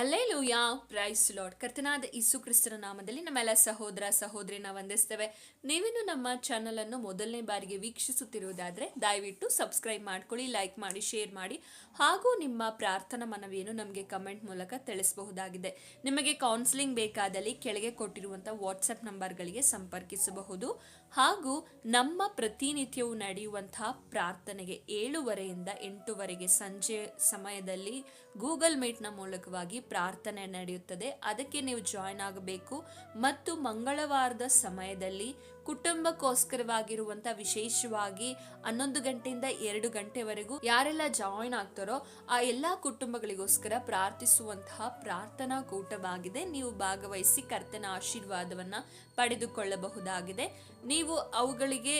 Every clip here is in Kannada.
ಹಲ್ಲೇಲೂಯ. ಪ್ರೈಸ್ ಲಾರ್ಡ್ ಕರ್ತನಾದ ಇಸು ಕ್ರಿಸ್ತನ ನಾಮದಲ್ಲಿ ನಮ್ಮೆಲ್ಲ ಸಹೋದರ, ಸಹೋದರಿನ ವಂದಿಸ್ತೇವೆ. ನೀವಿನ್ನು ನಮ್ಮ ಚಾನಲ್ ಅನ್ನು ಮೊದಲನೇ ಬಾರಿಗೆ ವೀಕ್ಷಿಸುತ್ತಿರುವುದಾದ್ರೆ, ದಯವಿಟ್ಟು ಸಬ್ಸ್ಕ್ರೈಬ್ ಮಾಡ್ಕೊಳ್ಳಿ ಲೈಕ್ ಮಾಡಿ ಶೇರ್ ಮಾಡಿ. ಹಾಗೂ ನಿಮ್ಮ ಪ್ರಾರ್ಥನಾ ಮನವಿಯನ್ನು ನಮಗೆ ಕಮೆಂಟ್ ಮೂಲಕ ತಿಳಿಸಬಹುದಾಗಿದೆ. ನಿಮಗೆ ಕೌನ್ಸಿಲಿಂಗ್ ಬೇಕಾದಲ್ಲಿ ಕೆಳಗೆ ಕೊಟ್ಟಿರುವಂತಹ ವಾಟ್ಸಪ್ ನಂಬರ್ಗಳಿಗೆ ಸಂಪರ್ಕಿಸಬಹುದು. ಹಾಗೂ ನಮ್ಮ ಪ್ರತಿನಿತ್ಯವೂ ನಡೆಯುವಂತಹ ಪ್ರಾರ್ಥನೆಗೆ ಏಳುವರೆಯಿಂದ ಎಂಟುವರೆಗೆ ಸಂಜೆ ಸಮಯದಲ್ಲಿ ಗೂಗಲ್ ಮೀಟ್ನ ಮೂಲಕವಾಗಿ ಪ್ರಾರ್ಥನೆ ನಡೆಯುತ್ತದೆ. ಅದಕ್ಕೆ ನೀವು ಜಾಯ್ನ್ ಆಗಬೇಕು. ಮತ್ತು ಮಂಗಳವಾರದ ಸಮಯದಲ್ಲಿ ಕುಟುಂಬಕ್ಕೋಸ್ಕರವಾಗಿರುವಂತ ವಿಶೇಷವಾಗಿ ಹನ್ನೊಂದು ಗಂಟೆಯಿಂದ ಎರಡು ಗಂಟೆವರೆಗೂ ಯಾರೆಲ್ಲ ಜಾಯಿನ್ ಆಗ್ತಾರೋ ಆ ಎಲ್ಲಾ ಕುಟುಂಬಗಳಿಗೋಸ್ಕರ ಪ್ರಾರ್ಥಿಸುವಂತಹ ಪ್ರಾರ್ಥನಾ ಕೂಟವಾಗಿದೆ. ನೀವು ಭಾಗವಹಿಸಿ ಕರ್ತನ ಆಶೀರ್ವಾದವನ್ನ ಪಡೆದುಕೊಳ್ಳಬಹುದಾಗಿದೆ. ನೀವು ಅವುಗಳಿಗೆ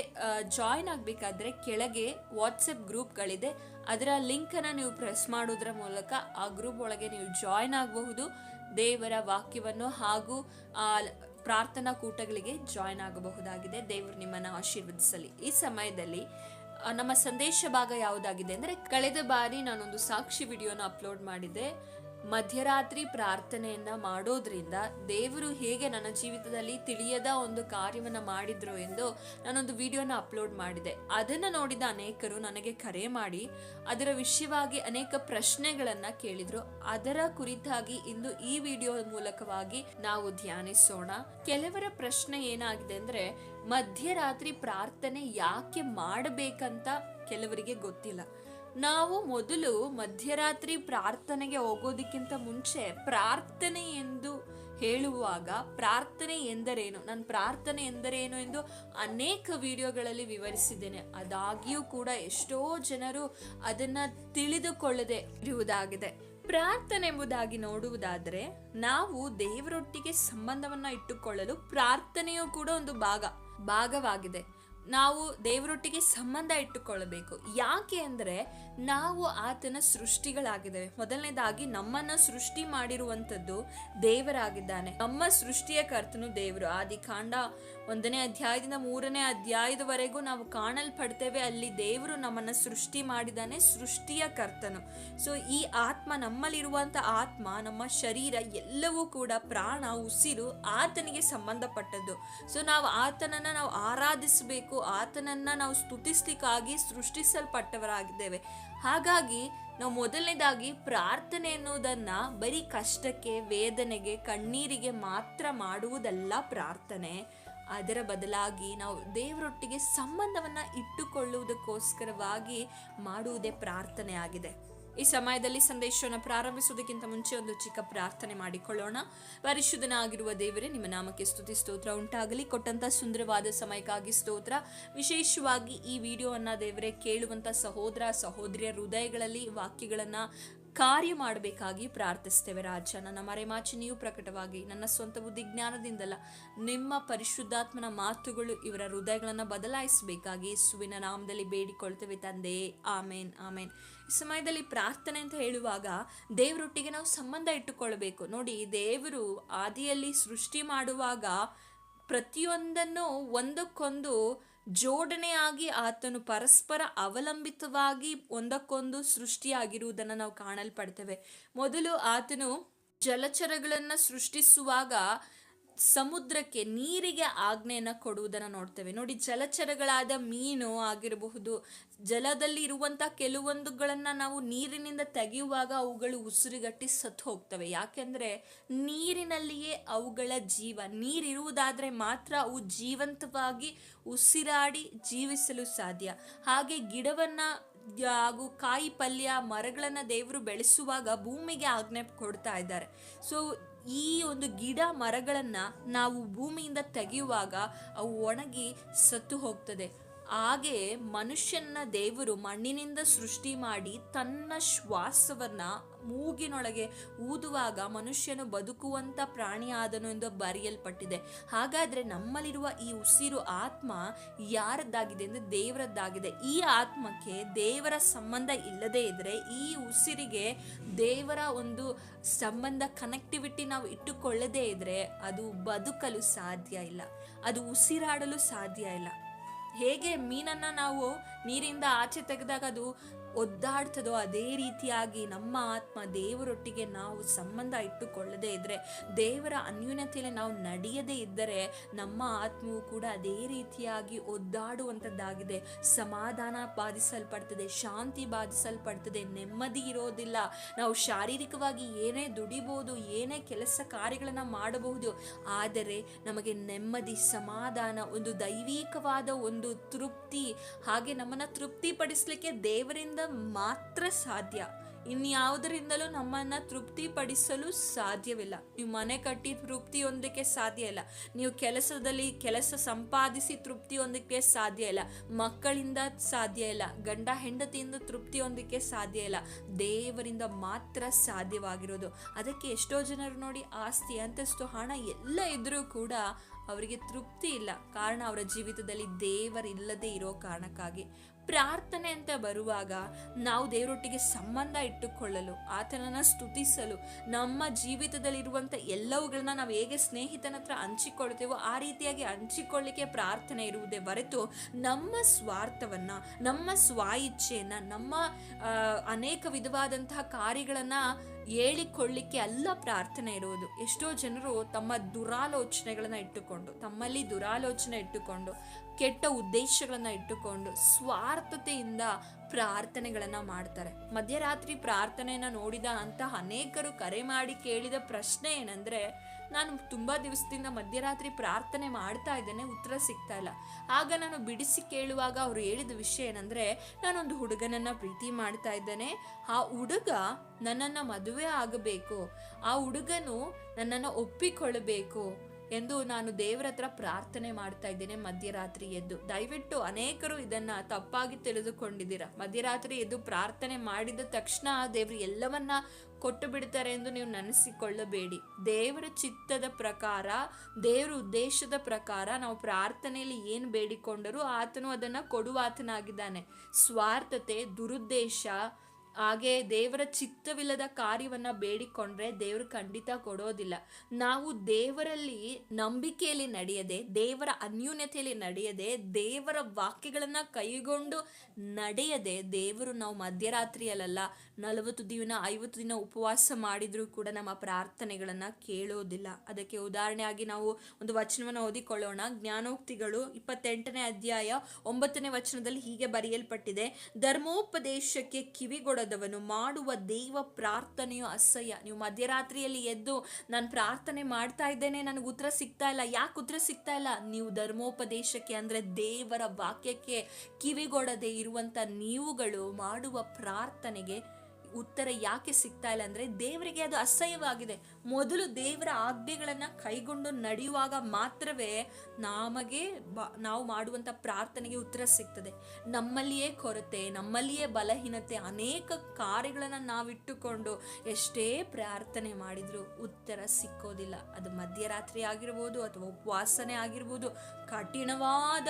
ಜಾಯಿನ್ ಆಗಬೇಕಾದ್ರೆ ಕೆಳಗೆ ವಾಟ್ಸಪ್ ಗ್ರೂಪ್ಗಳಿದೆ. ಅದರ ಲಿಂಕನ್ನು ನೀವು ಪ್ರೆಸ್ ಮಾಡೋದ್ರ ಮೂಲಕ ಆ ಗ್ರೂಪ್ ಒಳಗೆ ನೀವು ಜಾಯಿನ್ ಆಗಬಹುದು. ದೇವರ ವಾಕ್ಯವನ್ನು ಹಾಗೂ ಪ್ರಾರ್ಥನಾ ಕೂಟಗಳಿಗೆ ಜಾಯ್ನ್ ಆಗಬಹುದಾಗಿದೆ. ದೇವರು ನಿಮ್ಮನ್ನ ಆಶೀರ್ವದಿಸಲಿ. ಈ ಸಮಯದಲ್ಲಿ ನಮ್ಮ ಸಂದೇಶ ಭಾಗ ಯಾವುದಾಗಿದೆ ಅಂದರೆ, ಕಳೆದ ಬಾರಿ ನಾನೊಂದು ಸಾಕ್ಷಿ ವಿಡಿಯೋನ ಅಪ್ಲೋಡ್ ಮಾಡಿದ್ದೆ ಮಧ್ಯರಾತ್ರಿ ಪ್ರಾರ್ಥನೆಯನ್ನ ಮಾಡೋದ್ರಿಂದ ದೇವರು ಹೇಗೆ ನನ್ನ ಜೀವಿತದಲ್ಲಿ ತಿಳಿಯದ ಒಂದು ಕಾರ್ಯವನ್ನ ಮಾಡಿದ್ರು ಎಂದು ನಾನೊಂದು ವಿಡಿಯೋನ ಅಪ್ಲೋಡ್ ಮಾಡಿದೆ. ಅದನ್ನ ನೋಡಿದ ಅನೇಕರು ನನಗೆ ಕರೆ ಮಾಡಿ, ಅದರ ವಿಷಯವಾಗಿ ಅನೇಕ ಪ್ರಶ್ನೆಗಳನ್ನ ಕೇಳಿದ್ರು. ಅದರ ಕುರಿತಾಗಿ ಇಂದು ಈ ವಿಡಿಯೋ ಮೂಲಕವಾಗಿ ನಾವು ಧ್ಯಾನಿಸೋಣ. ಕೆಲವರ ಪ್ರಶ್ನೆ ಏನಾಗಿದೆ ಅಂದ್ರೆ, ಮಧ್ಯರಾತ್ರಿ ಪ್ರಾರ್ಥನೆ ಯಾಕೆ ಮಾಡಬೇಕಂತ ಕೆಲವರಿಗೆ ಗೊತ್ತಿಲ್ಲ. ನಾವು ಮೊದಲು ಮಧ್ಯರಾತ್ರಿ ಪ್ರಾರ್ಥನೆಗೆ ಹೋಗೋದಕ್ಕಿಂತ ಮುಂಚೆ ಪ್ರಾರ್ಥನೆ ಎಂದು ಹೇಳುವಾಗ ಪ್ರಾರ್ಥನೆ ಎಂದರೇನು? ನನ್ನ ಪ್ರಾರ್ಥನೆ ಎಂದರೇನು ಎಂದು ಅನೇಕ ವಿಡಿಯೋಗಳಲ್ಲಿ ವಿವರಿಸಿದ್ದೇನೆ. ಅದಾಗಿಯೂ ಕೂಡ ಎಷ್ಟೋ ಜನರು ಅದನ್ನ ತಿಳಿದುಕೊಳ್ಳದೆ ಇರುವುದಾಗಿದೆ. ಪ್ರಾರ್ಥನೆ ಎಂಬುದಾಗಿ ನೋಡುವುದಾದರೆ ನಾವು ದೇವರೊಟ್ಟಿಗೆ ಸಂಬಂಧವನ್ನು ಇಟ್ಟುಕೊಳ್ಳಲು ಪ್ರಾರ್ಥನೆಯು ಕೂಡ ಒಂದು ಭಾಗ, ಭಾಗವಾಗಿದೆ. ನಾವು ದೇವರೊಟ್ಟಿಗೆ ಸಂಬಂಧ ಇಟ್ಟುಕೊಳ್ಳಬೇಕು. ಯಾಕೆ ಅಂದರೆ ನಾವು ಆತನ ಸೃಷ್ಟಿಗಳಾಗಿದ್ದೇವೆ. ಮೊದಲನೇದಾಗಿ ನಮ್ಮನ್ನ ಸೃಷ್ಟಿ ಮಾಡಿರುವಂಥದ್ದು ದೇವರಾಗಿದ್ದಾನೆ. ನಮ್ಮ ಸೃಷ್ಟಿಯ ಕರ್ತನು ದೇವರು. ಆದಿ ಕಾಂಡ ಒಂದನೇ ಅಧ್ಯಾಯದಿಂದ ಮೂರನೇ ಅಧ್ಯಾಯದವರೆಗೂ ನಾವು ಕಾಣಲ್ಪಡ್ತೇವೆ, ಅಲ್ಲಿ ದೇವರು ನಮ್ಮನ್ನ ಸೃಷ್ಟಿ ಮಾಡಿದ್ದಾನೆ, ಸೃಷ್ಟಿಯ ಕರ್ತನು. ಸೊ ಈ ಆತ್ಮ ನಮ್ಮಲ್ಲಿರುವಂಥ ಆತ್ಮ, ನಮ್ಮ ಶರೀರ ಎಲ್ಲವೂ ಕೂಡ ಪ್ರಾಣ, ಉಸಿರು ಆತನಿಗೆ ಸಂಬಂಧಪಟ್ಟದ್ದು. ಸೊ ನಾವು ಆತನನ್ನ ನಾವು ಆರಾಧಿಸಬೇಕು. ಆತನನ್ನ ನಾವು ಸ್ತುತಿಸ್ಲಿಕ್ಕಾಗಿ ಸೃಷ್ಟಿಸಲ್ಪಟ್ಟವರಾಗಿದ್ದೇವೆ. ಹಾಗಾಗಿ ನಾವು ಮೊದಲನೇದಾಗಿ ಪ್ರಾರ್ಥನೆ ಎನ್ನುವುದನ್ನು ಬರೀ ಕಷ್ಟಕ್ಕೆ, ವೇದನೆಗೆ, ಕಣ್ಣೀರಿಗೆ ಮಾತ್ರ ಮಾಡುವುದಲ್ಲ ಪ್ರಾರ್ಥನೆ. ಅದರ ಬದಲಾಗಿ ನಾವು ದೇವರೊಟ್ಟಿಗೆ ಸಂಬಂಧವನ್ನ ಇಟ್ಟುಕೊಳ್ಳುವುದಕ್ಕೋಸ್ಕರವಾಗಿ ಮಾಡುವುದೇ ಪ್ರಾರ್ಥನೆ ಆಗಿದೆ ಈ ಸಮಯದಲ್ಲಿ ಸಂದೇಶವನ್ನು ಪ್ರಾರಂಭಿಸುವುದಕ್ಕಿಂತ ಮುಂಚೆ ಒಂದು ಚಿಕ್ಕ ಪ್ರಾರ್ಥನೆ ಮಾಡಿಕೊಳ್ಳೋಣ. ಪರಿಶುದ್ಧನಾಗಿರುವ ದೇವರೇ, ನಿಮ್ಮ ನಾಮಕ್ಕೆ ಸ್ತುತಿ, ಸ್ತೋತ್ರ ಉಂಟಾಗಲಿ. ಕೊಟ್ಟಂತ ಸುಂದರವಾದ ಸಮಯಕ್ಕಾಗಿ ಸ್ತೋತ್ರ. ವಿಶೇಷವಾಗಿ ಈ ವಿಡಿಯೋವನ್ನು ದೇವರೇ ಕೇಳುವಂತ ಸಹೋದರ ಸಹೋದರಿಯ ಹೃದಯಗಳಲ್ಲಿ ವಾಕ್ಯಗಳನ್ನ ಕಾರ್ಯ ಮಾಡಬೇಕಾಗಿ ಪ್ರಾರ್ಥಿಸ್ತೇವೆ ರಾಜ. ನನ್ನ ಮರೆಮಾಚಿನಿಯೂ ಪ್ರಕಟವಾಗಿ ನನ್ನ ಸ್ವಂತ ಬುದ್ಧಿ ಜ್ಞಾನದಿಂದಲ್ಲ ನಿಮ್ಮ ಪರಿಶುದ್ಧಾತ್ಮನ ಮಾತುಗಳು ಇವರ ಹೃದಯಗಳನ್ನು ಬದಲಾಯಿಸಬೇಕಾಗಿ ಯೇಸುವಿನ ನಾಮದಲ್ಲಿ ಬೇಡಿಕೊಳ್ತೇವೆ ತಂದೆ. ಆಮೇನ್ ಆಮೇನ್. ಈ ಸಮಯದಲ್ಲಿ ಪ್ರಾರ್ಥನೆ ಅಂತ ಹೇಳುವಾಗ ದೇವರೊಟ್ಟಿಗೆ ನಾವು ಸಂಬಂಧ ಇಟ್ಟುಕೊಳ್ಬೇಕು ನೋಡಿ, ದೇವರು ಆದಿಯಲ್ಲಿ ಸೃಷ್ಟಿ ಮಾಡುವಾಗ ಪ್ರತಿಯೊಂದನ್ನು ಒಂದಕ್ಕೊಂದು ಜೋಡಣೆಯಾಗಿ ಆತನು ಪರಸ್ಪರ ಅವಲಂಬಿತವಾಗಿ ಒಂದಕ್ಕೊಂದು ಸೃಷ್ಟಿಯಾಗಿರುವುದನ್ನು ನಾವು ಕಾಣಲ್ಪಡ್ತೇವೆ. ಮೊದಲು ಆತನು ಜಲಚರಗಳನ್ನು ಸೃಷ್ಟಿಸುವಾಗ ಸಮುದ್ರಕ್ಕೆ ನೀರಿಗೆ ಆಜ್ಞೆಯನ್ನು ಕೊಡುವುದನ್ನು ನೋಡ್ತೇವೆ. ನೋಡಿ, ಜಲಚರಗಳಾದ ಮೀನು ಆಗಿರಬಹುದು ಜಲದಲ್ಲಿ ಇರುವಂಥ ಕೆಲವೊಂದುಗಳನ್ನು ನಾವು ನೀರಿನಿಂದ ತೆಗೆಯುವಾಗ ಅವುಗಳು ಉಸಿರುಗಟ್ಟಿ ಸತ್ತು ಹೋಗ್ತವೆ. ಯಾಕೆಂದರೆ ನೀರಿನಲ್ಲಿಯೇ ಅವುಗಳ ಜೀವ, ನೀರಿರುವುದಾದರೆ ಮಾತ್ರ ಅವು ಜೀವಂತವಾಗಿ ಉಸಿರಾಡಿ ಜೀವಿಸಲು ಸಾಧ್ಯ. ಹಾಗೆ ಗಿಡವನ್ನು ಹಾಗೂ ಕಾಯಿ ಪಲ್ಯ ಮರಗಳನ್ನು ದೇವರು ಬೆಳೆಸುವಾಗ ಭೂಮಿಗೆ ಆಜ್ಞೆ ಕೊಡ್ತಾ ಇದ್ದಾರೆ. ಸೊ ಈ ಒಂದು ಗಿಡ ಮರಗಳನ್ನು ನಾವು ಭೂಮಿಯಿಂದ ತೆಗೆಯುವಾಗ ಅವು ಒಣಗಿ ಸತ್ತು ಹೋಗ್ತದೆ. ಹಾಗೆ ಮನುಷ್ಯನ ದೇವರು ಮಣ್ಣಿನಿಂದ ಸೃಷ್ಟಿ ಮಾಡಿ ತನ್ನ ಶ್ವಾಸವನ್ನ ಮೂಗಿನೊಳಗೆ ಊದುವಾಗ ಮನುಷ್ಯನು ಬದುಕುವಂತ ಪ್ರಾಣಿಯಾದನು ಎಂದು ಬರೆಯಲ್ಪಟ್ಟಿದೆ. ಹಾಗಾದ್ರೆ ನಮ್ಮಲ್ಲಿರುವ ಈ ಉಸಿರು ಆತ್ಮ ಯಾರದ್ದಾಗಿದೆ ಅಂದ್ರೆ ದೇವರದ್ದಾಗಿದೆ. ಈ ಆತ್ಮಕ್ಕೆ ದೇವರ ಸಂಬಂಧ ಇಲ್ಲದೇ ಇದ್ರೆ ಈ ಉಸಿರಿಗೆ ದೇವರ ಒಂದು ಸಂಬಂಧ ಕನೆಕ್ಟಿವಿಟಿ ನಾವು ಇಟ್ಟುಕೊಳ್ಳದೇ ಇದ್ರೆ ಅದು ಬದುಕಲು ಸಾಧ್ಯ ಇಲ್ಲ. ಅದು ಉಸಿರಾಡಲು ಸಾಧ್ಯ ಇಲ್ಲ. ಹೇಗೆ ಮೀನನ್ನ ನಾವು ನೀರಿಂದ ಆಚೆ ತೆಗೆದಾಗ ಅದು ಒದ್ದಾಡ್ತದೋ ಅದೇ ರೀತಿಯಾಗಿ ನಮ್ಮ ಆತ್ಮ ದೇವರೊಟ್ಟಿಗೆ ನಾವು ಸಂಬಂಧ ಇಟ್ಟುಕೊಳ್ಳದೇ ಇದ್ದರೆ ದೇವರ ಅನ್ಯೂನ್ಯತೆಯಲ್ಲಿ ನಾವು ನಡೆಯದೇ ಇದ್ದರೆ ನಮ್ಮ ಆತ್ಮವು ಕೂಡ ಅದೇ ರೀತಿಯಾಗಿ ಒದ್ದಾಡುವಂಥದ್ದಾಗಿದೆ. ಸಮಾಧಾನ ಬಾಧಿಸಲ್ಪಡ್ತದೆ, ಶಾಂತಿ ಬಾಧಿಸಲ್ಪಡ್ತದೆ, ನೆಮ್ಮದಿ ಇರೋದಿಲ್ಲ. ನಾವು ಶಾರೀರಿಕವಾಗಿ ಏನೇ ದುಡಿಬಹುದು ಏನೇ ಕೆಲಸ ಕಾರ್ಯಗಳನ್ನು ಮಾಡಬಹುದು, ಆದರೆ ನಮಗೆ ನೆಮ್ಮದಿ, ಸಮಾಧಾನ, ಒಂದು ದೈವಿಕವಾದ ಒಂದು ತೃಪ್ತಿ, ಹಾಗೆ ನಮ್ಮನ್ನು ತೃಪ್ತಿಪಡಿಸಲಿಕ್ಕೆ ದೇವರಿಂದ ಮಾತ್ರ ಸಾಧ್ಯ. ಇನ್ಯಾವುದರಿಂದಲೂ ನಮ್ಮನ್ನ ತೃಪ್ತಿಪಡಿಸಲು ಸಾಧ್ಯವಿಲ್ಲ. ನೀವು ಮನೆ ಕಟ್ಟಿ ತೃಪ್ತಿ ಹೊಂದಕ್ಕೆ ಸಾಧ್ಯ ಇಲ್ಲ. ನೀವು ಕೆಲಸದಲ್ಲಿ ಕೆಲಸ ಸಂಪಾದಿಸಿ ತೃಪ್ತಿ ಹೊಂದಕ್ಕೆ ಸಾಧ್ಯ ಇಲ್ಲ. ಮಕ್ಕಳಿಂದ ಸಾಧ್ಯ ಇಲ್ಲ. ಗಂಡ ಹೆಂಡತಿಯಿಂದ ತೃಪ್ತಿ ಹೊಂದಕ್ಕೆ ಸಾಧ್ಯ ಇಲ್ಲ. ದೇವರಿಂದ ಮಾತ್ರ ಸಾಧ್ಯವಾಗಿರೋದು. ಅದಕ್ಕೆ ಎಷ್ಟೋ ಜನರು ನೋಡಿ ಆಸ್ತಿ, ಅಂತಸ್ತು, ಹಣ ಎಲ್ಲ ಇದ್ರೂ ಕೂಡ ಅವರಿಗೆ ತೃಪ್ತಿ ಇಲ್ಲ. ಕಾರಣ ಅವರ ಜೀವಿತದಲ್ಲಿ ದೇವರಿಲ್ಲದೆ ಇರೋ ಕಾರಣಕ್ಕಾಗಿ. ಪ್ರಾರ್ಥನೆ ಅಂತ ಬರುವಾಗ ನಾವು ದೇವರೊಟ್ಟಿಗೆ ಸಂಬಂಧ ಇಟ್ಟುಕೊಳ್ಳಲು, ಆತನನ್ನ ಸ್ತುತಿಸಲು, ನಮ್ಮ ಜೀವಿತದಲ್ಲಿರುವಂಥ ಎಲ್ಲವುಗಳನ್ನ ನಾವು ಹೇಗೆ ಸ್ನೇಹಿತನ ಹತ್ರ ಹಂಚಿಕೊಳ್ತೇವೋ ಆ ರೀತಿಯಾಗಿ ಹಂಚಿಕೊಳ್ಳಿಕ್ಕೆ ಪ್ರಾರ್ಥನೆ ಇರುವುದೇ ಹೊರತು ನಮ್ಮ ಸ್ವಾರ್ಥವನ್ನು, ನಮ್ಮ ಸ್ವ ಇಚ್ಛೆಯನ್ನ ನಮ್ಮ ಅನೇಕ ವಿಧವಾದಂತಹ ಕಾರ್ಯಗಳನ್ನ ಹೇಳಿಕೊಳ್ಳಿಕ್ಕೆ ಅಲ್ಲ ಪ್ರಾರ್ಥನೆ ಇರುವುದು. ಎಷ್ಟೋ ಜನರು ತಮ್ಮ ದುರಾಲೋಚನೆಗಳನ್ನು ಇಟ್ಟುಕೊಂಡು, ತಮ್ಮಲ್ಲಿ ದುರಾಲೋಚನೆ ಇಟ್ಟುಕೊಂಡು, ಕೆಟ್ಟ ಉದ್ದೇಶಗಳನ್ನು ಇಟ್ಟುಕೊಂಡು ಸ್ವಾರ್ಥತೆಯಿಂದ ಪ್ರಾರ್ಥನೆಗಳನ್ನು ಮಾಡ್ತಾರೆ. ಮಧ್ಯರಾತ್ರಿ ಪ್ರಾರ್ಥನೆಯನ್ನ ನೋಡಿದ ಅಂತ ಅನೇಕರು ಕರೆ ಮಾಡಿ ಕೇಳಿದ ಪ್ರಶ್ನೆ ಏನಂದ್ರೆ ನಾನು ತುಂಬ ದಿವಸದಿಂದ ಮಧ್ಯರಾತ್ರಿ ಪ್ರಾರ್ಥನೆ ಮಾಡ್ತಾ ಇದ್ದೇನೆ, ಉತ್ತರ ಸಿಗ್ತಾ ಇಲ್ಲ. ಆಗ ನಾನು ಬಿಡಿಸಿ ಕೇಳುವಾಗ ಅವರು ಹೇಳಿದ ವಿಷಯ ಏನಂದ್ರೆ, ನಾನೊಂದು ಹುಡುಗನನ್ನ ಪ್ರೀತಿ ಮಾಡ್ತಾ ಇದ್ದೇನೆ. ಆ ಹುಡುಗ ನನ್ನನ್ನ ಮದುವೆ ಆಗಬೇಕು. ಆ ಹುಡುಗನು ನನ್ನನ್ನು ಒಪ್ಪಿಕೊಳ್ಳಬೇಕು. ಎಂದು ನಾನು ದೇವರ ಹತ್ರ ಪ್ರಾರ್ಥನೆ ಮಾಡ್ತಾ ಇದ್ದೇನೆ ಮಧ್ಯರಾತ್ರಿ ಎದ್ದು. ದಯವಿಟ್ಟು ಅನೇಕರು ಇದನ್ನ ತಪ್ಪಾಗಿ ತಿಳಿದುಕೊಂಡಿದ್ದೀರಾ. ಮಧ್ಯರಾತ್ರಿ ಎದ್ದು ಪ್ರಾರ್ಥನೆ ಮಾಡಿದ ತಕ್ಷಣ ದೇವರು ಎಲ್ಲವನ್ನ ಕೊಟ್ಟು ಬಿಡ್ತಾರೆ ಎಂದು ನೀವು ನೆನೆಸಿಕೊಳ್ಳಬೇಡಿ. ದೇವರ ಚಿತ್ತದ ಪ್ರಕಾರ, ದೇವರ ಉದ್ದೇಶದ ಪ್ರಕಾರ ನಾವು ಪ್ರಾರ್ಥನೆಯಲ್ಲಿ ಏನು ಬೇಡಿಕೊಂಡರೂ ಆತನು ಅದನ್ನ ಕೊಡುವಾತನಾಗಿದ್ದಾನೆ ಸ್ವಾರ್ಥತೆ, ದುರುದ್ದೇಶ ಹಾಗೆ ದೇವರ ಚಿತ್ತವಿಲ್ಲದ ಕಾರ್ಯವನ್ನ ಬೇಡಿಕೊಂಡ್ರೆ ದೇವರು ಖಂಡಿತ ಕೊಡೋದಿಲ್ಲ. ನಾವು ದೇವರಲ್ಲಿ ನಂಬಿಕೆಯಲ್ಲಿ ನಡೆಯದೆ, ದೇವರ ಅನ್ಯೂನ್ಯತೆಯಲ್ಲಿ ನಡೆಯದೆ, ದೇವರ ವಾಕ್ಯಗಳನ್ನ ಕೈಗೊಂಡು ನಡೆಯದೆ ದೇವರು ನಾವು ಮಧ್ಯರಾತ್ರಿಯಲ್ಲ ನಲವತ್ತು ದಿನ, ಐವತ್ತು ದಿನ ಉಪವಾಸ ಮಾಡಿದ್ರೂ ಕೂಡ ನಮ್ಮ ಪ್ರಾರ್ಥನೆಗಳನ್ನ ಕೇಳೋದಿಲ್ಲ. ಅದಕ್ಕೆ ಉದಾಹರಣೆಯಾಗಿ ನಾವು ಒಂದು ವಚನವನ್ನು ಓದಿಕೊಳ್ಳೋಣ. ಜ್ಞಾನೋಕ್ತಿಗಳು ಇಪ್ಪತ್ತೆಂಟನೇ ಅಧ್ಯಾಯ ಒಂಬತ್ತನೇ ವಚನದಲ್ಲಿ ಹೀಗೆ ಬರೆಯಲ್ಪಟ್ಟಿದೆ, ಧರ್ಮೋಪದೇಶಕ್ಕೆ ಕಿವಿಗೊಡದವನು ಮಾಡುವ ದೈವ ಪ್ರಾರ್ಥನೆಯು ಅಸಹ್ಯ. ನೀವು ಮಧ್ಯರಾತ್ರಿಯಲ್ಲಿ ಎದ್ದು ನಾನು ಪ್ರಾರ್ಥನೆ ಮಾಡ್ತಾ ಇದ್ದೇನೆ, ನನಗೆ ಉತ್ತರ ಸಿಗ್ತಾ ಇಲ್ಲ. ಯಾಕೆ ಉತ್ತರ ಸಿಗ್ತಾ ಇಲ್ಲ? ನೀವು ಧರ್ಮೋಪದೇಶಕ್ಕೆ ಅಂದರೆ ದೇವರ ವಾಕ್ಯಕ್ಕೆ ಕಿವಿಗೊಡದೆ ಇರುವಂಥ ನೀವುಗಳು ಮಾಡುವ ಪ್ರಾರ್ಥನೆಗೆ ಉತ್ತರ ಯಾಕೆ ಸಿಗ್ತಾ ಇಲ್ಲ ಅಂದ್ರೆ ದೇವರಿಗೆ ಅದು ಅಸಹ್ಯವಾಗಿದೆ. ಮೊದಲು ದೇವರ ಆಜ್ಞೆಗಳನ್ನು ಕೈಗೊಂಡು ನಡೆಯುವಾಗ ಮಾತ್ರವೇ ನಮಗೆ ಬ- ನಾವು ಮಾಡುವಂತ ಪ್ರಾರ್ಥನೆಗೆ ಉತ್ತರ ಸಿಗ್ತದೆ. ನಮ್ಮಲ್ಲಿಯೇ ಕೊರತೆ, ನಮ್ಮಲ್ಲಿಯೇ ಬಲಹೀನತೆ, ಅನೇಕ ಕಾರ್ಯಗಳನ್ನು ನಾವಿಟ್ಟುಕೊಂಡು ಎಷ್ಟೇ ಪ್ರಾರ್ಥನೆ ಮಾಡಿದ್ರು ಉತ್ತರ ಸಿಕ್ಕೋದಿಲ್ಲ. ಅದು ಮಧ್ಯರಾತ್ರಿ ಆಗಿರ್ಬೋದು ಅಥವಾ ಉಪವಾಸನೆ ಆಗಿರ್ಬೋದು, ಕಠಿಣವಾದ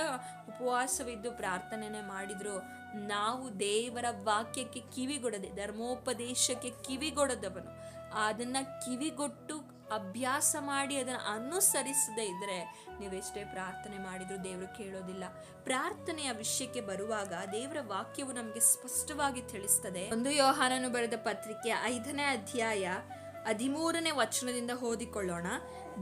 ಉಪವಾಸವಿದ್ದು ಪ್ರಾರ್ಥನೆ ಮಾಡಿದ್ರು ನಾವು ದೇವರ ವಾಕ್ಯಕ್ಕೆ ಕಿವಿಗೊಡದೆ, ಧರ್ಮೋಪದೇಶಕ್ಕೆ ಕಿವಿಗೊಡದವನು. ಅದನ್ನ ಕಿವಿಗೊಟ್ಟು ಅಭ್ಯಾಸ ಮಾಡಿ ಅದನ್ನ ಅನುಸರಿಸದೇ ಇದ್ರೆ ನೀವೆಷ್ಟೇ ಪ್ರಾರ್ಥನೆ ಮಾಡಿದ್ರು ದೇವರು ಕೇಳೋದಿಲ್ಲ. ಪ್ರಾರ್ಥನೆಯ ವಿಷಯಕ್ಕೆ ಬರುವಾಗ ದೇವರ ವಾಕ್ಯವು ನಮಗೆ ಸ್ಪಷ್ಟವಾಗಿ ತಿಳಿಸ್ತದೆ. ಒಂದು ಯೋಹಾನನು ಬರೆದ ಪತ್ರಿಕೆ ಐದನೇ ಅಧ್ಯಾಯ ಹದಿಮೂರನೇ ವಚನದಿಂದ ಓದಿಕೊಳ್ಳೋಣ.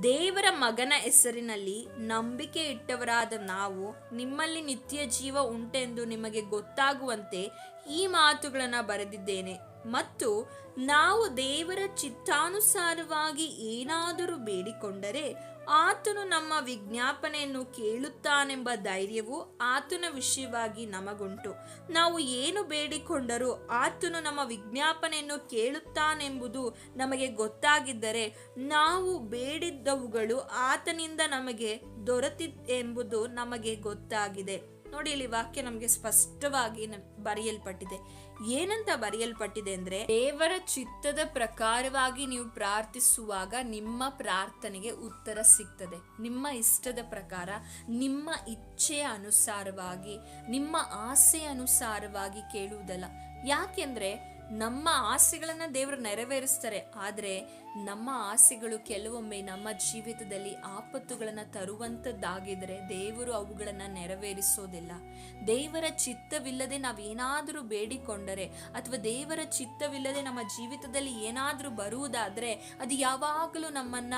ದೇವರ ಮಗನ ಹೆಸರಿನಲ್ಲಿ ನಂಬಿಕೆ ಇಟ್ಟವರಾದ ನಾವು ನಿಮ್ಮಲ್ಲಿ ನಿತ್ಯ ಜೀವ ಉಂಟೆಂದು ನಿಮಗೆ ಗೊತ್ತಾಗುವಂತೆ ಈ ಮಾತುಗಳನ್ನು ಬರೆದಿದ್ದೇನೆ. ಮತ್ತು ನಾವು ದೇವರ ಚಿತ್ತಾನುಸಾರವಾಗಿ ಏನಾದರೂ ಬೇಡಿಕೊಂಡರೆ ಆತನು ನಮ್ಮ ವಿಜ್ಞಾಪನೆಯನ್ನು ಕೇಳುತ್ತಾನೆಂಬ ಧೈರ್ಯವು ಆತನ ವಿಷಯವಾಗಿ ನಮಗುಂಟು. ನಾವು ಏನು ಬೇಡಿಕೊಂಡರೂ ಆತನು ನಮ್ಮ ವಿಜ್ಞಾಪನೆಯನ್ನು ಕೇಳುತ್ತಾನೆಂಬುದು ನಮಗೆ ಗೊತ್ತಾಗಿದ್ದರೆ ನಾವು ಬೇಡಿದ್ದವುಗಳು ಆತನಿಂದ ನಮಗೆ ದೊರೆತಿ ಎಂಬುದು ನಮಗೆ ಗೊತ್ತಾಗಿದೆ. ನೋಡಿ, ಇಲ್ಲಿ ವಾಕ್ಯ ನಮಗೆ ಸ್ಪಷ್ಟವಾಗಿ ಬರೆಯಲ್ಪಟ್ಟಿದೆ. ಏನಂತ ಬರೆಯಲ್ಪಟ್ಟಿದೆ ಅಂದ್ರೆ, ದೇವರ ಚಿತ್ತದ ಪ್ರಕಾರವಾಗಿ ನೀವು ಪ್ರಾರ್ಥಿಸುವಾಗ ನಿಮ್ಮ ಪ್ರಾರ್ಥನೆಗೆ ಉತ್ತರ ಸಿಗ್ತದೆ. ನಿಮ್ಮ ಇಷ್ಟದ ಪ್ರಕಾರ, ನಿಮ್ಮ ಇಚ್ಛೆಯ ಅನುಸಾರವಾಗಿ, ನಿಮ್ಮ ಆಸೆಯ ಅನುಸಾರವಾಗಿ ಕೇಳುವುದಲ್ಲ. ಯಾಕೆಂದ್ರೆ ನಮ್ಮ ಆಸೆಗಳನ್ನ ದೇವರು ನೆರವೇರಿಸ್ತಾರೆ. ಆದರೆ ನಮ್ಮ ಆಸೆಗಳು ಕೆಲವೊಮ್ಮೆ ನಮ್ಮ ಜೀವಿತದಲ್ಲಿ ಆಪತ್ತುಗಳನ್ನು ತರುವಂಥದ್ದಾಗಿದ್ದರೆ ದೇವರು ಅವುಗಳನ್ನು ನೆರವೇರಿಸೋದಿಲ್ಲ. ದೇವರ ಚಿತ್ತವಿಲ್ಲದೆ ನಾವೇನಾದರೂ ಬೇಡಿಕೊಂಡರೆ ಅಥವಾ ದೇವರ ಚಿತ್ತವಿಲ್ಲದೆ ನಮ್ಮ ಜೀವಿತದಲ್ಲಿ ಏನಾದರೂ ಬರುವುದಾದರೆ ಅದು ಯಾವಾಗಲೂ ನಮ್ಮನ್ನ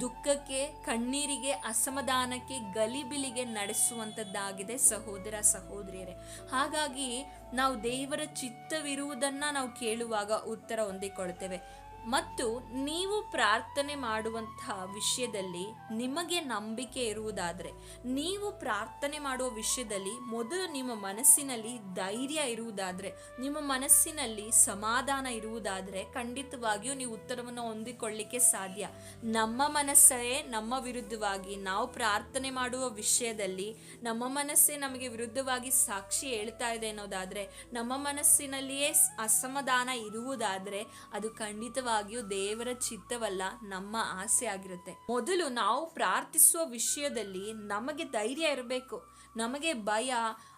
ದುಃಖಕ್ಕೆ, ಕಣ್ಣೀರಿಗೆ, ಅಸಮಾಧಾನಕ್ಕೆ, ಗಲಿಬಿಲಿಗೆ ನಡೆಸುವಂಥದ್ದಾಗಿದೆ ಸಹೋದರ ಸಹೋದರಿಯರೇ. ಹಾಗಾಗಿ ನಾವು ದೇವರ ಚಿತ್ತವಿರುವುದನ್ನ ನಾವು ಕೇಳುವಾಗ ಉತ್ತರ ಹೊಂದಿಕೊಳ್ತೇವೆ ಮತ್ತು ನೀವು ಪ್ರಾರ್ಥನೆ ಮಾಡುವಂತಹ ವಿಷಯದಲ್ಲಿ ನಿಮಗೆ ನಂಬಿಕೆ ಇರುವುದಾದರೆ, ನೀವು ಪ್ರಾರ್ಥನೆ ಮಾಡುವ ವಿಷಯದಲ್ಲಿ ಮೊದಲು ನಿಮ್ಮ ಮನಸ್ಸಿನಲ್ಲಿ ಧೈರ್ಯ ಇರುವುದಾದರೆ, ನಿಮ್ಮ ಮನಸ್ಸಿನಲ್ಲಿ ಸಮಾಧಾನ ಇರುವುದಾದರೆ ಖಂಡಿತವಾಗಿಯೂ ನೀವು ಉತ್ತರವನ್ನು ಹೊಂದಿಕೊಳ್ಳಿಕ್ಕೆ ಸಾಧ್ಯ. ನಮ್ಮ ಮನಸ್ಸೇ ನಮ್ಮ ವಿರುದ್ಧವಾಗಿ ನಾವು ಪ್ರಾರ್ಥನೆ ಮಾಡುವ ವಿಷಯದಲ್ಲಿ ನಮ್ಮ ಮನಸ್ಸೇ ನಮಗೆ ವಿರುದ್ಧವಾಗಿ ಸಾಕ್ಷಿ ಹೇಳ್ತಾ ಇದೆ ಅನ್ನೋದಾದ್ರೆ, ನಮ್ಮ ಮನಸ್ಸಿನಲ್ಲಿಯೇ ಅಸಮಾಧಾನ ಇರುವುದಾದರೆ ಅದು ಖಂಡಿತವಾಗಿಯೂ ದೇವರ ಚಿತ್ತವಲ್ಲ, ನಮ್ಮ ಆಸೆ ಆಗಿರುತ್ತೆ. ಮೊದಲು ನಾವು ಪ್ರಾರ್ಥಿಸುವ ವಿಷಯದಲ್ಲಿ ನಮಗೆ ಧೈರ್ಯ ಇರಬೇಕು. ನಮಗೆ ಭಯ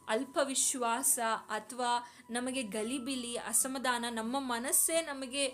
ಅಲ್ಪ ವಿಶ್ವಾಸ ಅಥವಾ ನಮಗೆ ಗಲಿಬಿಲಿ, ಅಸಮಾಧಾನ ನಮ್ಮ ಮನಸ್ಸೇ ನಮಗೆ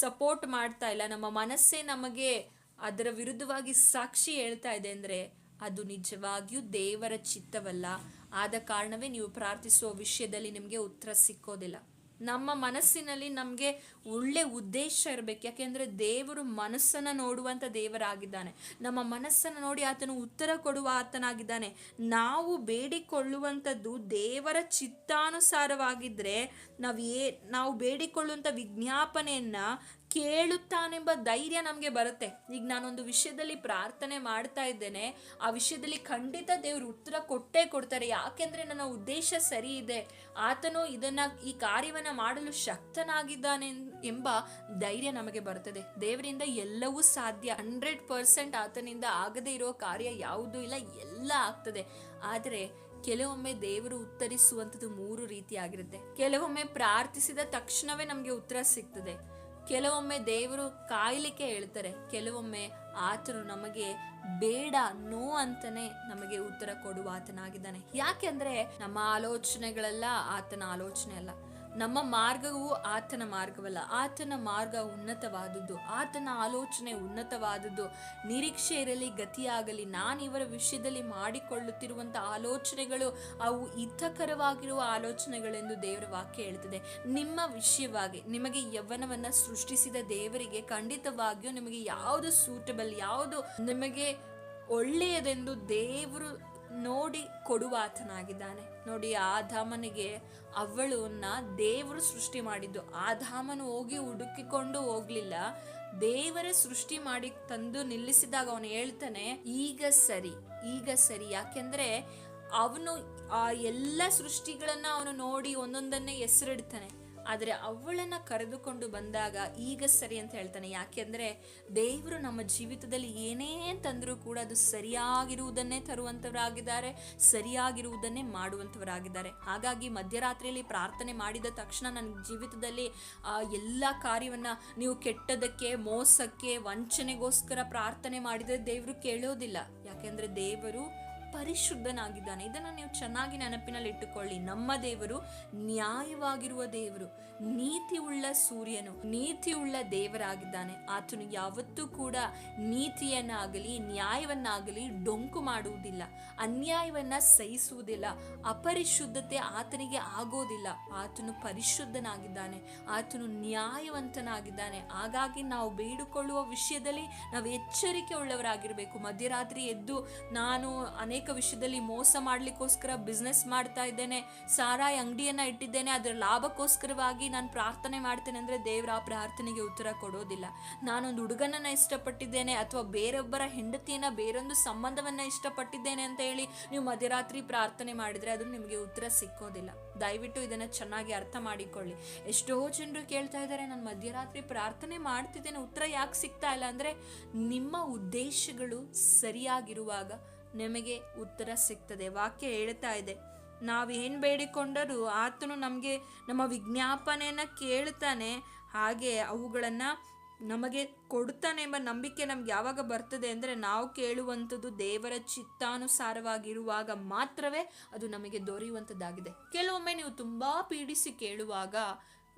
ಸಪೋರ್ಟ್ ಮಾಡ್ತಾ ಇಲ್ಲ. ನಮ್ಮ ಮನಸ್ಸೇ ನಮಗೆ ಅದರ ವಿರುದ್ಧವಾಗಿ ಸಾಕ್ಷಿ ಹೇಳ್ತಾ ಇದೆ ಅಂದರೆ ಅದು ನಿಜವಾಗಿಯೂ ದೇವರ ಚಿತ್ತವಲ್ಲ. ಆದ ಕಾರಣವೇ ನೀವು ಪ್ರಾರ್ಥಿಸುವ ವಿಷಯದಲ್ಲಿ ನಿಮಗೆ ಉತ್ತರ ಸಿಕ್ಕೋದಿಲ್ಲ. ನಮ್ಮ ಮನಸ್ಸಿನಲ್ಲಿ ನಮಗೆ ಒಳ್ಳೆ ಉದ್ದೇಶ ಇರಬೇಕು. ಯಾಕೆಂದರೆ ದೇವರು ಮನಸ್ಸನ್ನು ನೋಡುವಂಥ ದೇವರಾಗಿದ್ದಾನೆ. ನಮ್ಮ ಮನಸ್ಸನ್ನು ನೋಡಿ ಆತನು ಉತ್ತರ ಕೊಡುವ ಆತನಾಗಿದ್ದಾನೆ. ನಾವು ಬೇಡಿಕೊಳ್ಳುವಂಥದ್ದು ದೇವರ ಚಿತ್ತಾನುಸಾರವಾಗಿದ್ದರೆ ನಾವು ಏ, ನಾವು ಬೇಡಿಕೊಳ್ಳುವಂಥ ವಿಜ್ಞಾಪನೆಯನ್ನು ಕೇಳುತ್ತಾನೆಂಬ ಧೈರ್ಯ ನಮಗೆ ಬರುತ್ತೆ. ಈಗ ನಾನೊಂದು ವಿಷಯದಲ್ಲಿ ಪ್ರಾರ್ಥನೆ ಮಾಡ್ತಾ ಇದ್ದೇನೆ. ಆ ವಿಷಯದಲ್ಲಿ ಖಂಡಿತ ದೇವರು ಉತ್ತರ ಕೊಟ್ಟೇ ಕೊಡ್ತಾರೆ. ಯಾಕೆಂದ್ರೆ ನನ್ನ ಉದ್ದೇಶ ಸರಿ ಇದೆ. ಆತನು ಇದನ್ನ ಈ ಕಾರ್ಯವನ್ನ ಮಾಡಲು ಶಕ್ತನಾಗಿದ್ದಾನೆ ಎಂಬ ಧೈರ್ಯ ನಮಗೆ ಬರ್ತದೆ. ದೇವರಿಂದ ಎಲ್ಲವೂ ಸಾಧ್ಯ. ಹಂಡ್ರೆಡ್ ಪರ್ಸೆಂಟ್ ಆತನಿಂದ ಆಗದೇ ಇರೋ ಕಾರ್ಯ ಯಾವುದೂ ಇಲ್ಲ. ಎಲ್ಲ ಆಗ್ತದೆ. ಆದರೆ ಕೆಲವೊಮ್ಮೆ ದೇವರು ಉತ್ತರಿಸುವಂಥದ್ದು ಮೂರು ರೀತಿಯಾಗಿರುತ್ತೆ ಕೆಲವೊಮ್ಮೆ ಪ್ರಾರ್ಥಿಸಿದ ತಕ್ಷಣವೇ ನಮಗೆ ಉತ್ತರ ಸಿಗ್ತದೆ. ಕೆಲವೊಮ್ಮೆ ದೇವರು ಕಾಯ್ಲಿಕ್ಕೆ ಹೇಳ್ತಾರೆ, ಕೆಲವೊಮ್ಮೆ ಆತನು ನಮಗೆ ಬೇಡ, ನೋ ಅಂತಾನೆ ನಮಗೆ ಉತ್ತರ ಕೊಡುವ ಆತನಾಗಿದ್ದಾನೆ. ಯಾಕೆಂದ್ರೆ ನಮ್ಮ ಆಲೋಚನೆಗಳೆಲ್ಲ ಆತನ ಆಲೋಚನೆ ಅಲ್ಲ. ನಮ್ಮ ಮಾರ್ಗವು ಆತನ ಮಾರ್ಗವಲ್ಲ. ಆತನ ಮಾರ್ಗ ಉನ್ನತವಾದದ್ದು. ಆತನ ಆಲೋಚನೆ ಉನ್ನತವಾದದ್ದು. ನಿರೀಕ್ಷೆ ಇರಲಿ, ಗತಿಯಾಗಲಿ, ನಾನು ಇವರ ವಿಷಯದಲ್ಲಿ ಮಾಡಿಕೊಳ್ಳುತ್ತಿರುವಂಥ ಆಲೋಚನೆಗಳು ಅವು ಹಿತಕರವಾಗಿರುವ ಆಲೋಚನೆಗಳೆಂದು ದೇವರ ವಾಕ್ಯ ಹೇಳ್ತದೆ ನಿಮ್ಮ ವಿಷಯವಾಗಿ, ನಿಮಗೆ ಯವ್ವನವನ್ನ ಸೃಷ್ಟಿಸಿದ ದೇವರಿಗೆ ಖಂಡಿತವಾಗಿಯೂ ನಿಮಗೆ ಯಾವುದು ಸೂಟಬಲ್ ಯಾವುದು ನಿಮಗೆ ಒಳ್ಳೆಯದೆಂದು ದೇವರು ನೋಡಿ ಕೊಡುವ ಆತನಾಗಿದ್ದಾನೆ. ನೋಡಿ ಆದಾಮನಿಗೆ ಅವಳನ್ನ ದೇವರು ಸೃಷ್ಟಿ ಮಾಡಿದ್ದು. ಆದಾಮನು ಹೋಗಿ ಹುಡುಕಿಕೊಂಡು ಹೋಗ್ಲಿಲ್ಲ. ದೇವರೇ ಸೃಷ್ಟಿ ಮಾಡಿ ತಂದು ನಿಲ್ಲಿಸಿದಾಗ ಅವನು ಹೇಳ್ತಾನೆ, ಈಗ ಸರಿ ಈಗ ಸರಿ. ಯಾಕೆಂದ್ರೆ ಅವನು ಆ ಎಲ್ಲ ಸೃಷ್ಟಿಗಳನ್ನ ಅವನು ನೋಡಿ ಒಂದೊಂದನ್ನೇ ಹೆಸರಿಡ್ತಾನೆ. ಆದರೆ ಅವಳನ್ನ ಕರೆದುಕೊಂಡು ಬಂದಾಗ ಈಗ ಸರಿ ಅಂತ ಹೇಳ್ತಾನೆ. ಯಾಕೆಂದ್ರೆ ದೇವರು ನಮ್ಮ ಜೀವಿತದಲ್ಲಿ ಏನೇ ತಂದರೂ ಕೂಡ ಅದು ಸರಿಯಾಗಿರುವುದನ್ನೇ ತರುವಂಥವರಾಗಿದ್ದಾರೆ ಸರಿಯಾಗಿರುವುದನ್ನೇ ಮಾಡುವಂಥವರಾಗಿದ್ದಾರೆ ಹಾಗಾಗಿ ಮಧ್ಯರಾತ್ರಿಯಲ್ಲಿ ಪ್ರಾರ್ಥನೆ ಮಾಡಿದ ತಕ್ಷಣ ನನ್ನ ಜೀವಿತದಲ್ಲಿ, ಆ, ಎಲ್ಲ ಕಾರ್ಯವನ್ನು ನೀವು ಕೆಟ್ಟದಕ್ಕೆ ಮೋಸಕ್ಕೆ, ವಂಚನೆಗೋಸ್ಕರ ಪ್ರಾರ್ಥನೆ ಮಾಡಿದರೆ ದೇವರು ಕೇಳೋದಿಲ್ಲ. ಯಾಕೆಂದರೆ ದೇವರು ಪರಿಶುದ್ಧನಾಗಿದ್ದಾನೆ. ಇದನ್ನು ನೀವು ಚೆನ್ನಾಗಿ ನೆನಪಿನಲ್ಲಿ ಇಟ್ಟುಕೊಳ್ಳಿ. ನಮ್ಮ ದೇವರು ನ್ಯಾಯವಾಗಿರುವ ದೇವರು. ನೀತಿ ಉಳ್ಳ ಸೂರ್ಯನು ನೀತಿ ಉಳ್ಳ ದೇವರಾಗಿದ್ದಾನೆ. ಆತನು ಯಾವತ್ತೂ ಕೂಡ ನೀತಿಯನ್ನಾಗಲಿ, ನ್ಯಾಯವನ್ನಾಗಲಿ ಡೊಂಕು ಮಾಡುವುದಿಲ್ಲ. ಅನ್ಯಾಯವನ್ನ ಸಹಿಸುವುದಿಲ್ಲ. ಅಪರಿಶುದ್ಧತೆ ಆತನಿಗೆ ಆಗೋದಿಲ್ಲ. ಆತನು ಪರಿಶುದ್ಧನಾಗಿದ್ದಾನೆ. ಆತನು ನ್ಯಾಯವಂತನಾಗಿದ್ದಾನೆ. ಹಾಗಾಗಿ ನಾವು ಬೇಡಿಕೊಳ್ಳುವ ವಿಷಯದಲ್ಲಿ ನಾವು ಎಚ್ಚರಿಕೆ ಉಳ್ಳವರಾಗಿರಬೇಕು ಮಧ್ಯರಾತ್ರಿ ಎದ್ದು ನಾನು ಅನೇಕ ವಿಷಯದಲ್ಲಿ ಮೋಸ ಮಾಡಲಿಕ್ಕೋಸ್ಕರ ಬಿಸ್ನೆಸ್ ಮಾಡ್ತಾ ಇದ್ದೇನೆ. ಸಾರಾಯಿ ಅಂಗಡಿಯನ್ನ ಇಟ್ಟಿದ್ದೇನೆ. ಅದರ ಲಾಭಕ್ಕೋಸ್ಕರವಾಗಿ ನಾನು ಪ್ರಾರ್ಥನೆ ಮಾಡ್ತೇನೆ ಅಂದ್ರೆ ದೇವರ ಆ ಪ್ರಾರ್ಥನೆಗೆ ಉತ್ತರ ಕೊಡೋದಿಲ್ಲ. ನಾನೊಂದು ಹುಡುಗನನ್ನ ಇಷ್ಟಪಟ್ಟಿದ್ದೇನೆ ಅಥವಾ ಬೇರೊಬ್ಬರ ಹೆಂಡತಿಯನ್ನ, ಬೇರೊಂದು ಸಂಬಂಧವನ್ನ ಇಷ್ಟಪಟ್ಟಿದ್ದೇನೆ ಅಂತ ಹೇಳಿ ನೀವು ಮಧ್ಯರಾತ್ರಿ ಪ್ರಾರ್ಥನೆ ಮಾಡಿದ್ರೆ ಅದು ನಿಮಗೆ ಉತ್ತರ ಸಿಕ್ಕೋದಿಲ್ಲ. ದಯವಿಟ್ಟು ಇದನ್ನ ಚೆನ್ನಾಗಿ ಅರ್ಥ ಮಾಡಿಕೊಳ್ಳಿ. ಎಷ್ಟೋ ಜನರು ಕೇಳ್ತಾ ಇದ್ದಾರೆ, ನಾನು ಮಧ್ಯರಾತ್ರಿ ಪ್ರಾರ್ಥನೆ ಮಾಡ್ತಿದ್ದೇನೆ, ಉತ್ತರ ಯಾಕೆ ಸಿಗ್ತಾ ಇಲ್ಲ ಅಂದ್ರೆ ನಿಮ್ಮ ಉದ್ದೇಶಗಳು ಸರಿಯಾಗಿರುವಾಗ ನಿಮಗೆ ಉತ್ತರ ಸಿಗ್ತದೆ. ವಾಕ್ಯ ಹೇಳ್ತಾ ಇದೆ. ನಾವೇನು ಬೇಡಿಕೊಂಡರೂ ಆತನು ನಮಗೆ ನಮ್ಮ ವಿಜ್ಞಾಪನೆಯನ್ನು ಕೇಳ್ತಾನೆ. ಹಾಗೆ ಅವುಗಳನ್ನು ನಮಗೆ ಕೊಡ್ತಾನೆ ಎಂಬ ನಂಬಿಕೆ ನಮ್ಗೆ ಯಾವಾಗ ಬರ್ತದೆ ಅಂದರೆ ನಾವು ಕೇಳುವಂಥದ್ದು ದೇವರ ಚಿತ್ತಾನುಸಾರವಾಗಿರುವಾಗ ಮಾತ್ರವೇ ಅದು ನಮಗೆ ದೊರೆಯುವಂಥದ್ದಾಗಿದೆ. ಕೆಲವೊಮ್ಮೆ ನೀವು ತುಂಬ ಪೀಡಿಸಿ ಕೇಳುವಾಗ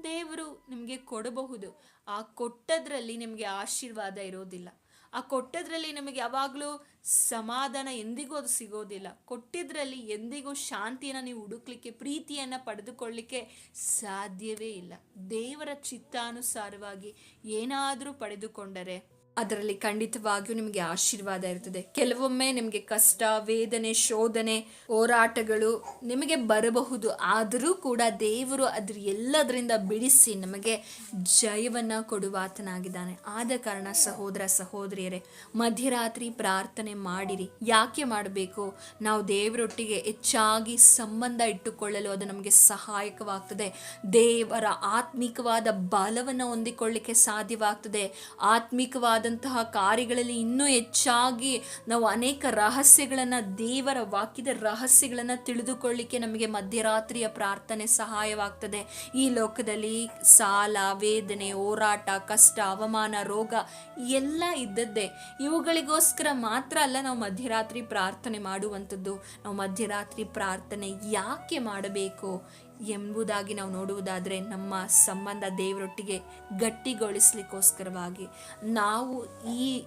ದೇವರು ನಿಮಗೆ ಕೊಡಬಹುದು. ಆ ಕೊಟ್ಟದ್ರಲ್ಲಿ ನಿಮಗೆ ಆಶೀರ್ವಾದ ಇರೋದಿಲ್ಲ. ಆ ಕೊಟ್ಟದ್ರಲ್ಲಿ ನಮಗೆ ಯಾವಾಗಲೂ ಸಮಾಧಾನ ಎಂದಿಗೂ ಅದು ಸಿಗೋದಿಲ್ಲ. ಕೊಟ್ಟಿದ್ರಲ್ಲಿ ಎಂದಿಗೂ ಶಾಂತಿಯನ್ನು ನೀವು ಹುಡುಕ್ಲಿಕ್ಕೆ, ಪ್ರೀತಿಯನ್ನು ಪಡೆದುಕೊಳ್ಳಿಕ್ಕೆ ಸಾಧ್ಯವೇ ಇಲ್ಲ. ದೇವರ ಚಿತ್ತಾನುಸಾರವಾಗಿ ಏನಾದರೂ ಪಡೆದುಕೊಂಡರೆ ಅದರಲ್ಲಿ ಖಂಡಿತವಾಗಿಯೂ ನಿಮಗೆ ಆಶೀರ್ವಾದ ಇರ್ತದೆ. ಕೆಲವೊಮ್ಮೆ ನಿಮಗೆ ಕಷ್ಟ, ವೇದನೆ, ಶೋಧನೆ, ಹೋರಾಟಗಳು ನಿಮಗೆ ಬರಬಹುದು. ಆದರೂ ಕೂಡ ದೇವರು ಅದ್ರ ಎಲ್ಲದರಿಂದ ಬಿಡಿಸಿ ನಮಗೆ ಜಯವನ್ನು ಕೊಡುವಾತನಾಗಿದ್ದಾನೆ ಆದ ಕಾರಣ ಸಹೋದರ, ಸಹೋದರಿಯರೇ, ಮಧ್ಯರಾತ್ರಿ ಪ್ರಾರ್ಥನೆ ಮಾಡಿರಿ. ಯಾಕೆ ಮಾಡಬೇಕು? ನಾವು ದೇವರೊಟ್ಟಿಗೆ ಹೆಚ್ಚಾಗಿ ಸಂಬಂಧ ಇಟ್ಟುಕೊಳ್ಳಲು ಅದು ನಮಗೆ ಸಹಾಯಕವಾಗ್ತದೆ. ದೇವರ ಆತ್ಮಿಕವಾದ ಬಲವನ್ನು ಹೊಂದಿಕೊಳ್ಳಿಕ್ಕೆ ಸಾಧ್ಯವಾಗ್ತದೆ. ಆತ್ಮಿಕವಾದಂತಹ ಕಾರ್ಯಗಳಲ್ಲಿ ಇನ್ನೂ ಹೆಚ್ಚಾಗಿ ನಾವು ಅನೇಕ ರಹಸ್ಯಗಳನ್ನು, ದೇವರ ವಾಕ್ಯದ ರಹಸ್ಯಗಳನ್ನು ತಿಳಿದುಕೊಳ್ಳಿಕ್ಕೆ ನಮಗೆ ಮಧ್ಯರಾತ್ರಿಯ ಪ್ರಾರ್ಥನೆ ಸಹಾಯವಾಗ್ತದೆ. ಈ ಲೋಕದಲ್ಲಿ ಸಾಲ, ವೇದನೆ, ಹೋರಾಟ, ಕಷ್ಟ, ಅವಮಾನ, ರೋಗ ಎಲ್ಲ ಇದ್ದದ್ದೇ. ಇವುಗಳಿಗೋಸ್ಕರ ಮಾತ್ರ ಅಲ್ಲ ನಾವು ಮಧ್ಯರಾತ್ರಿ ಪ್ರಾರ್ಥನೆ ಮಾಡುವಂಥದ್ದು. ನಾವು ಮಧ್ಯರಾತ್ರಿ ಪ್ರಾರ್ಥನೆ ಯಾಕೆ ಮಾಡಬೇಕು? ಎಂಬುದಾಗಿ ನಾವು ನೋಡುವುದಾದರೆ ನಮ್ಮ ಸಂಬಂಧ ದೇವರೊಟ್ಟಿಗೆ ಗಟ್ಟಿಗೊಳಿಸ್ಲಿಕ್ಕೋಸ್ಕರವಾಗಿ. ನಾವು ಈ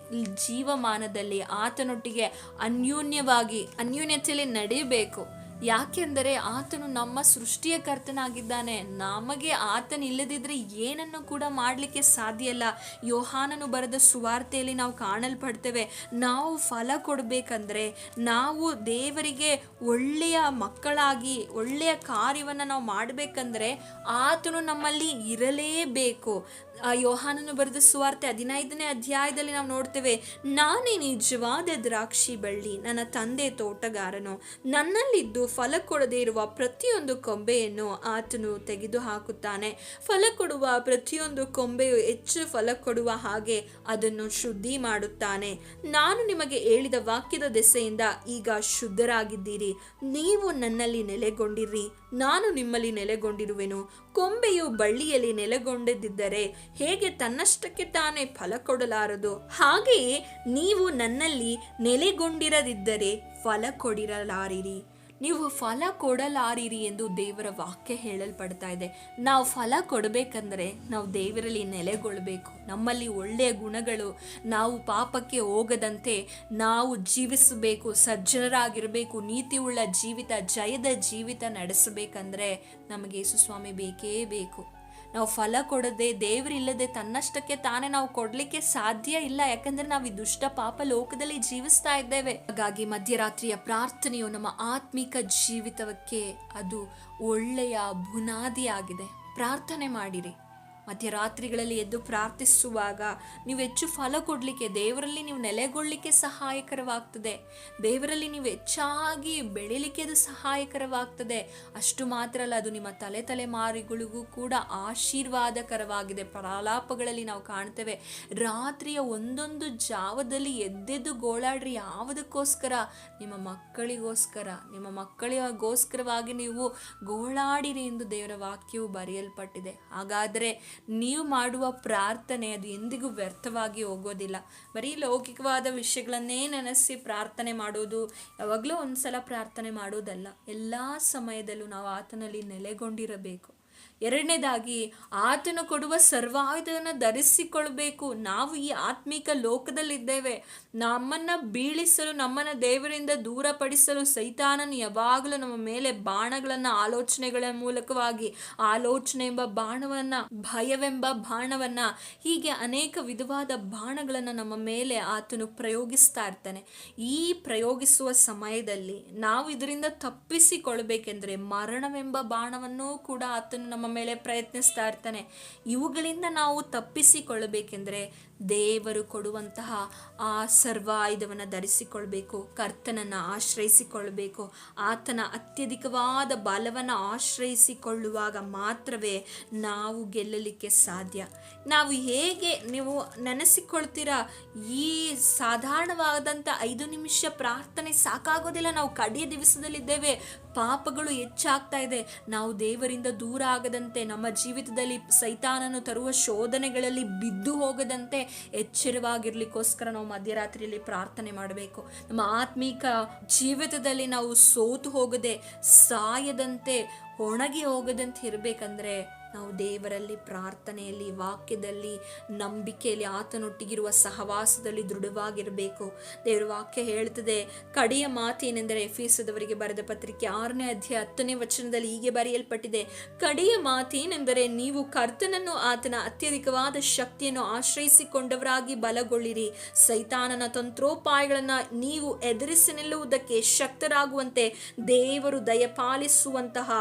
ಜೀವಮಾನದಲ್ಲಿ ಆತನೊಟ್ಟಿಗೆ ಅನ್ಯೋನ್ಯವಾಗಿ ಅನ್ಯೋನ್ಯತೆಯಲ್ಲಿ ನಡೆಯಬೇಕು. ಯಾಕೆಂದರೆ ಆತನು ನಮ್ಮ ಸೃಷ್ಟಿಯ ಕರ್ತನಾಗಿದ್ದಾನೆ. ನಮಗೆ ಆತನ ಇಲ್ಲದಿದ್ದರೆ ಏನನ್ನು ಕೂಡ ಮಾಡಲಿಕ್ಕೆ ಸಾಧ್ಯ ಇಲ್ಲ. ಯೋಹಾನನು ಬರೆದ ಸುವಾರ್ತೆಯಲ್ಲಿ ನಾವು ಕಾಣಲ್ಪಡ್ತೇವೆ, ನಾವು ಫಲ ಕೊಡಬೇಕಂದ್ರೆ ನಾವು ದೇವರಿಗೆ ಒಳ್ಳೆಯ ಮಕ್ಕಳಾಗಿ, ಒಳ್ಳೆಯ ಕಾರ್ಯವನ್ನು ನಾವು ಮಾಡಬೇಕಂದ್ರೆ ಆತನು ನಮ್ಮಲ್ಲಿ ಇರಲೇಬೇಕು. ಯೋಹಾನನು ಬರೆದ ಸುವಾರ್ತೆ ಹದಿನೈದನೇ ಅಧ್ಯಾಯದಲ್ಲಿ ನಾವು ನೋಡ್ತೇವೆ, ನಾನೇ ನಿಜವಾದ ದ್ರಾಕ್ಷಿ ಬಳ್ಳಿ, ನನ್ನ ತಂದೆ ತೋಟಗಾರನು, ನನ್ನಲ್ಲಿದ್ದು ಫಲ ಕೊಡದೇ ಇರುವ ಪ್ರತಿಯೊಂದು ಕೊಂಬೆಯನ್ನು ಆತನು ತೆಗೆದು ಹಾಕುತ್ತಾನೆ ಫಲ ಕೊಡುವ ಪ್ರತಿಯೊಂದು ಕೊಂಬೆಯು ಹೆಚ್ಚು ಫಲ ಕೊಡುವ ಹಾಗೆ ಅದನ್ನು ಶುದ್ಧಿ ಮಾಡುತ್ತಾನೆ. ನಾನು ನಿಮಗೆ ಹೇಳಿದ ವಾಕ್ಯದ ದೆಸೆಯಿಂದ ಈಗ ಶುದ್ಧರಾಗಿದ್ದೀರಿ. ನೀವು ನನ್ನಲ್ಲಿ ನೆಲೆಗೊಂಡಿರಿ. ನಾನು ನಿಮ್ಮಲ್ಲಿ ನೆಲೆಗೊಂಡಿರುವೆನು. ಕೊಂಬೆಯು ಬಳ್ಳಿಯಲ್ಲಿ ನೆಲೆಗೊಂಡದಿದ್ದರೆ ಹೇಗೆ ತನ್ನಷ್ಟಕ್ಕೆ ತಾನೇ ಫಲ ಕೊಡಲಾರದು? ಹಾಗೆಯೇ ನೀವು ನನ್ನಲ್ಲಿ ನೆಲೆಗೊಂಡಿರದಿದ್ದರೆ ಫಲ ಕೊಡಿರಲಾರಿರಿ. ನೀವು ಫಲ ಕೊಡಲಾರಿರಿ ಎಂದು ದೇವರ ವಾಕ್ಯ ಹೇಳಲ್ಪಡ್ತಾ ಇದೆ. ನಾವು ಫಲ ಕೊಡಬೇಕಂದ್ರೆ ನಾವು ದೇವರಲ್ಲಿ ನೆಲೆಗೊಳ್ಳಬೇಕು ನಮ್ಮಲ್ಲಿ ಒಳ್ಳೆಯ ಗುಣಗಳು, ನಾವು ಪಾಪಕ್ಕೆ ಹೋಗದಂತೆ ನಾವು ಜೀವಿಸಬೇಕು, ಸಜ್ಜನರಾಗಿರಬೇಕು ನೀತಿ ಉಳ್ಳ ಜೀವಿತ, ಜಯದ ಜೀವಿತ ನಡೆಸಬೇಕಂದ್ರೆ ನಮಗೆ ಯೇಸುಸ್ವಾಮಿ ಬೇಕೇ ಬೇಕು. ನಾವು ಫಲ ಕೊಡದೆ, ದೇವರಿಲ್ಲದೆ ತನ್ನಷ್ಟಕ್ಕೆ ತಾನೇ ನಾವು ಕೊಡಲಿಕ್ಕೆ ಸಾಧ್ಯ ಇಲ್ಲ. ಯಾಕಂದ್ರೆ ನಾವು ಈ ದುಷ್ಟ ಪಾಪ ಲೋಕದಲ್ಲಿ ಜೀವಿಸ್ತಾ ಇದ್ದೇವೆ. ಹಾಗಾಗಿ ಮಧ್ಯರಾತ್ರಿಯ ಪ್ರಾರ್ಥನೆಯು ನಮ್ಮ ಆತ್ಮಿಕ ಜೀವಿತಕ್ಕೆ ಅದು ಒಳ್ಳೆಯ ಬುನಾದಿಯಾಗಿದೆ. ಪ್ರಾರ್ಥನೆ ಮಾಡಿರಿ. ಮಧ್ಯರಾತ್ರಿಗಳಲ್ಲಿ ಎದ್ದು ಪ್ರಾರ್ಥಿಸುವಾಗ ನೀವು ಹೆಚ್ಚು ಫಲ ಕೊಡಲಿಕ್ಕೆ, ದೇವರಲ್ಲಿ ನೀವು ನೆಲೆಗೊಳ್ಳಲಿಕ್ಕೆ ಸಹಾಯಕರವಾಗ್ತದೆ. ದೇವರಲ್ಲಿ ನೀವು ಹೆಚ್ಚಾಗಿ ಬೆಳಿಲಿಕ್ಕೆ ಅದು ಸಹಾಯಕರವಾಗ್ತದೆ. ಅಷ್ಟು ಮಾತ್ರ ಅಲ್ಲ, ಅದು ನಿಮ್ಮ ತಲೆ ತಲೆಮಾರಿಗಳಿಗೂ ಕೂಡ ಆಶೀರ್ವಾದಕರವಾಗಿದೆ. ಪ್ರಲಾಪಗಳಲ್ಲಿ ನಾವು ಕಾಣ್ತೇವೆ. ರಾತ್ರಿಯ ಒಂದೊಂದು ಜಾವದಲ್ಲಿ ಎದ್ದೆದ್ದು ಗೋಳಾಡ್ರಿ ಯಾವುದಕ್ಕೋಸ್ಕರ? ನಿಮ್ಮ ಮಕ್ಕಳಿಗೋಸ್ಕರ. ನಿಮ್ಮ ಮಕ್ಕಳಿಗೋಸ್ಕರವಾಗಿ ನೀವು ಗೋಳಾಡಿರಿ ಎಂದು ದೇವರ ವಾಕ್ಯವು ಬರೆಯಲ್ಪಟ್ಟಿದೆ. ಹಾಗಾದರೆ ನೀವು ಮಾಡುವ ಪ್ರಾರ್ಥನೆ ಅದು ಎಂದಿಗೂ ವ್ಯರ್ಥವಾಗಿ ಹೋಗೋದಿಲ್ಲ. ಬರೀ ಲೌಕಿಕವಾದ ವಿಷಯಗಳನ್ನೇ ನೆನೆಸಿ ಪ್ರಾರ್ಥನೆ ಮಾಡೋದು, ಯಾವಾಗಲೂ ಒಂದ್ಸಲ ಪ್ರಾರ್ಥನೆ ಮಾಡೋದಲ್ಲ. ಎಲ್ಲ ಸಮಯದಲ್ಲೂ ನಾವು ಆತನಲ್ಲಿ ನೆಲೆಗೊಂಡಿರಬೇಕು. ಎರಡನೇದಾಗಿ, ಆತನು ಕೊಡುವ ಸರ್ವಾಯುಧವನ್ನು ಧರಿಸಿಕೊಳ್ಬೇಕು ನಾವು ಈ ಆತ್ಮಿಕ ಲೋಕದಲ್ಲಿದ್ದೇವೆ. ನಮ್ಮನ್ನ ಬೀಳಿಸಲು, ನಮ್ಮನ್ನ ದೇವರಿಂದ ದೂರಪಡಿಸಲು ಸೈತಾನನು ಯಾವಾಗಲೂ ನಮ್ಮ ಮೇಲೆ ಬಾಣಗಳನ್ನ, ಆಲೋಚನೆಗಳ ಮೂಲಕವಾಗಿ ಆಲೋಚನೆ ಎಂಬ ಬಾಣವನ್ನ, ಭಯವೆಂಬ ಬಾಣವನ್ನ, ಹೀಗೆ ಅನೇಕ ವಿಧವಾದ ಬಾಣಗಳನ್ನ ನಮ್ಮ ಮೇಲೆ ಆತನು ಪ್ರಯೋಗಿಸ್ತಾ ಇರ್ತಾನೆ. ಈ ಪ್ರಯೋಗಿಸುವ ಸಮಯದಲ್ಲಿ ನಾವು ಇದರಿಂದ ತಪ್ಪಿಸಿಕೊಳ್ಬೇಕೆಂದ್ರೆ ಮರಣವೆಂಬ ಬಾಣವನ್ನು ಕೂಡ ಆತನು ನಮ್ಮ ಮೇಲೆ ಪ್ರಯತ್ನಿಸ್ತಾ ಇರ್ತಾನೆ. ಇವುಗಳಿಂದ ನಾವು ತಪ್ಪಿಸಿಕೊಳ್ಳಬೇಕೆಂದ್ರೆ ದೇವರು ಕೊಡುವಂತಹ ಆ ಸರ್ವಾಯುಧವನ್ನು ಧರಿಸಿಕೊಳ್ಬೇಕು, ಕರ್ತನನ್ನು ಆಶ್ರಯಿಸಿಕೊಳ್ಬೇಕು, ಆತನ ಅತ್ಯಧಿಕವಾದ ಬಲವನ್ನು ಆಶ್ರಯಿಸಿಕೊಳ್ಳುವಾಗ ಮಾತ್ರವೇ ನಾವು ಗೆಲ್ಲಲಿಕ್ಕೆ ಸಾಧ್ಯ. ನಾವು ಹೇಗೆ ನೀವು ನೆನೆಸಿಕೊಳ್ತೀರಾ? ಈ ಸಾಧಾರಣವಾದಂಥ ಐದು ನಿಮಿಷ ಪ್ರಾರ್ಥನೆ ಸಾಕಾಗೋದಿಲ್ಲ. ನಾವು ಕಡೆಯ ದಿವಸದಲ್ಲಿದ್ದೇವೆ. ಪಾಪಗಳು ಹೆಚ್ಚಾಗ್ತಾ ಇದೆ. ನಾವು ದೇವರಿಂದ ದೂರ ಆಗದಂತೆ, ನಮ್ಮ ಜೀವಿತದಲ್ಲಿ ಸೈತಾನನು ತರುವ ಶೋಧನೆಗಳಲ್ಲಿ ಬಿದ್ದು ಹೋಗದಂತೆ ಎಚ್ಚರವಾಗಿರ್ಲಿಕ್ಕೋಸ್ಕರ ನಾವು ಮಧ್ಯರಾತ್ರಿಯಲ್ಲಿ ಪ್ರಾರ್ಥನೆ ಮಾಡಬೇಕು. ನಮ್ಮ ಆತ್ಮೀಕ ಜೀವಿತದಲ್ಲಿ ನಾವು ಸೋತು ಹೋಗದೆ, ಸಾಯದಂತೆ, ಒಣಗಿ ಹೋಗದಂತೆ ಇರಬೇಕಂದ್ರೆ ನಾವು ದೇವರಲ್ಲಿ ಪ್ರಾರ್ಥನೆಯಲ್ಲಿ, ವಾಕ್ಯದಲ್ಲಿ, ನಂಬಿಕೆಯಲ್ಲಿ ಆತನೊಟ್ಟಿಗಿರುವ ಸಹವಾಸದಲ್ಲಿ ದೃಢವಾಗಿರಬೇಕು. ದೇವರ ವಾಕ್ಯ ಹೇಳ್ತದೆ ಕಡೆಯ ಮಾತೇನೆಂದರೆ ಎಫೀಸದವರಿಗೆ ಬರೆದ ಪತ್ರಿಕೆ ಆರನೇ ಅಧ್ಯಾಯ ಹತ್ತನೇ ವಚನದಲ್ಲಿ ಹೀಗೆ ಬರೆಯಲ್ಪಟ್ಟಿದೆ, ಕಡೆಯ ಮಾತೇನೆಂದರೆ ನೀವು ಕರ್ತನನ್ನು ಆತನ ಅತ್ಯಧಿಕವಾದ ಶಕ್ತಿಯನ್ನು ಆಶ್ರಯಿಸಿಕೊಂಡವರಾಗಿ ಬಲಗೊಳ್ಳಿರಿ. ಸೈತಾನನ ತಂತ್ರೋಪಾಯಗಳನ್ನು ನೀವು ಎದುರಿಸಿ ನಿಲ್ಲುವುದಕ್ಕೆ ಶಕ್ತರಾಗುವಂತೆ ದೇವರು ದಯಪಾಲಿಸುವಂತಹ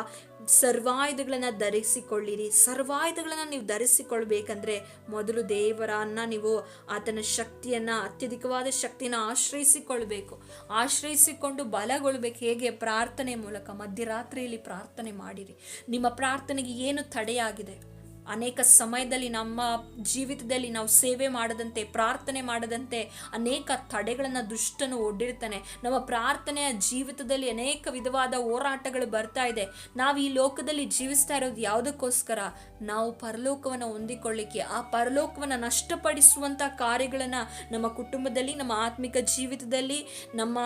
ಸರ್ವಾಯುಧಗಳನ್ನು ಧರಿಸಿಕೊಳ್ಳಿರಿ. ಸರ್ವಾಯುಧಗಳನ್ನು ನೀವು ಧರಿಸಿಕೊಳ್ಬೇಕಂದ್ರೆ ಮೊದಲು ದೇವರನ್ನ ನೀವು ಆತನ ಶಕ್ತಿಯನ್ನ, ಅತ್ಯಧಿಕವಾದ ಶಕ್ತಿಯನ್ನು ಆಶ್ರಯಿಸಿಕೊಳ್ಬೇಕು. ಆಶ್ರಯಿಸಿಕೊಂಡು ಬಲಗೊಳ್ಬೇಕು. ಹೇಗೆ? ಪ್ರಾರ್ಥನೆ ಮೂಲಕ ಮಧ್ಯರಾತ್ರಿಯಲ್ಲಿ ಪ್ರಾರ್ಥನೆ ಮಾಡಿರಿ. ನಿಮ್ಮ ಪ್ರಾರ್ಥನೆಗೆ ಏನು ತಡೆಯಾಗಿದೆ? ಅನೇಕ ಸಮಯದಲ್ಲಿ ನಮ್ಮ ಜೀವಿತದಲ್ಲಿ ನಾವು ಸೇವೆ ಮಾಡದಂತೆ, ಪ್ರಾರ್ಥನೆ ಮಾಡದಂತೆ ಅನೇಕ ತಡೆಗಳನ್ನು ದುಷ್ಟನು ಒಡ್ಡಿರ್ತಾನೆ. ನಮ್ಮ ಪ್ರಾರ್ಥನೆಯ ಜೀವಿತದಲ್ಲಿ ಅನೇಕ ವಿಧವಾದ ಹೋರಾಟಗಳು ಬರ್ತಾ ಇದೆ. ನಾವು ಈ ಲೋಕದಲ್ಲಿ ಜೀವಿಸ್ತಾ ಇರೋದು ಯಾವುದಕ್ಕೋಸ್ಕರ? ನಾವು ಪರಲೋಕವನ್ನು ಹೊಂದಿಕೊಳ್ಳಿಕ್ಕೆ. ಆ ಪರಲೋಕವನ್ನು ನಷ್ಟಪಡಿಸುವಂಥ ಕಾರ್ಯಗಳನ್ನು ನಮ್ಮ ಕುಟುಂಬದಲ್ಲಿ, ನಮ್ಮ ಆತ್ಮಿಕ ಜೀವಿತದಲ್ಲಿ, ನಮ್ಮ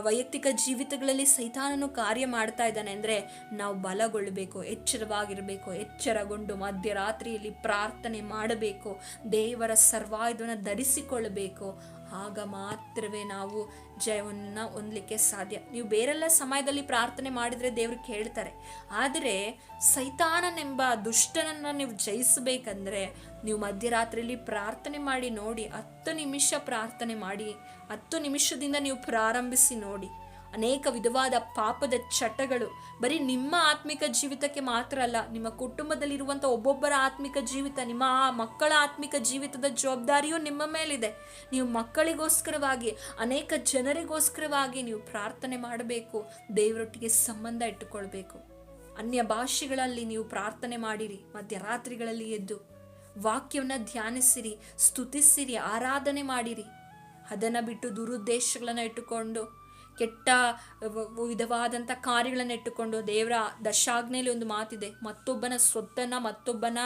ವೈಯಕ್ತಿಕ ಜೀವಿತಗಳಲ್ಲಿ ಸೈತಾನನು ಕಾರ್ಯ ಮಾಡ್ತಾ ಇದ್ದಾನೆ. ಅಂದರೆ ನಾವು ಬಲಗೊಳ್ಳಬೇಕು, ಎಚ್ಚರವಾಗಿರಬೇಕು, ಎಚ್ಚರಗೊಂಡು ಮಧ್ಯರಾತ್ರಿಯಲ್ಲಿ ಪ್ರಾರ್ಥನೆ ಮಾಡಬೇಕು, ದೇವರ ಸರ್ವಾಯುಧವನ್ನು ಧರಿಸಿಕೊಳ್ಳಬೇಕು. ಆಗ ಮಾತ್ರವೇ ನಾವು ಜಯವನ್ನು ಹೊಂದಲಿಕ್ಕೆ ಸಾಧ್ಯ. ನೀವು ಬೇರೆಲ್ಲ ಸಮಯದಲ್ಲಿ ಪ್ರಾರ್ಥನೆ ಮಾಡಿದರೆ ದೇವರು ಕೇಳ್ತಾರೆ. ಆದರೆ ಸೈತಾನನೆಂಬ ದುಷ್ಟನನ್ನು ನೀವು ಜಯಿಸಬೇಕಂದ್ರೆ ನೀವು ಮಧ್ಯರಾತ್ರಿಯಲ್ಲಿ ಪ್ರಾರ್ಥನೆ ಮಾಡಿ ನೋಡಿ, ಹತ್ತು ನಿಮಿಷ ಪ್ರಾರ್ಥನೆ ಮಾಡಿ, ಹತ್ತು ನಿಮಿಷದಿಂದ ನೀವು ಪ್ರಾರಂಭಿಸಿ ನೋಡಿ. ಅನೇಕ ವಿಧವಾದ ಪಾಪದ ಚಟಗಳು. ಬರೀ ನಿಮ್ಮ ಆತ್ಮಿಕ ಜೀವಿತಕ್ಕೆ ಮಾತ್ರ ಅಲ್ಲ, ನಿಮ್ಮ ಕುಟುಂಬದಲ್ಲಿರುವಂಥ ಒಬ್ಬೊಬ್ಬರ ಆತ್ಮಿಕ ಜೀವಿತ, ನಿಮ್ಮ ಆ ಮಕ್ಕಳ ಆತ್ಮಿಕ ಜೀವಿತದ ಜವಾಬ್ದಾರಿಯೂ ನಿಮ್ಮ ಮೇಲಿದೆ. ನೀವು ಮಕ್ಕಳಿಗೋಸ್ಕರವಾಗಿ, ಅನೇಕ ಜನರಿಗೋಸ್ಕರವಾಗಿ ನೀವು ಪ್ರಾರ್ಥನೆ ಮಾಡಬೇಕು, ದೇವರೊಟ್ಟಿಗೆ ಸಂಬಂಧ ಇಟ್ಟುಕೊಳ್ಬೇಕು. ಅನ್ಯ ಭಾಷೆಗಳಲ್ಲಿ ನೀವು ಪ್ರಾರ್ಥನೆ ಮಾಡಿರಿ, ಮಧ್ಯರಾತ್ರಿಗಳಲ್ಲಿ ಎದ್ದು ವಾಕ್ಯವನ್ನು ಧ್ಯಾನಿಸಿರಿ, ಸ್ತುತಿಸಿರಿ, ಆರಾಧನೆ ಮಾಡಿರಿ. ಅದನ್ನು ಬಿಟ್ಟು ದುರುದ್ದೇಶಗಳನ್ನು ಇಟ್ಟುಕೊಂಡು ಕೆಟ್ಟ ವಿಧವಾದಂಥ ಕಾರ್ಯಗಳನ್ನು ಇಟ್ಟುಕೊಂಡು ದೇವರ ದಶಾಜ್ಞೆಯಲ್ಲಿ ಒಂದು ಮಾತಿದೆ, ಮತ್ತೊಬ್ಬನ ಸ್ವತ್ತನ್ನು, ಮತ್ತೊಬ್ಬನ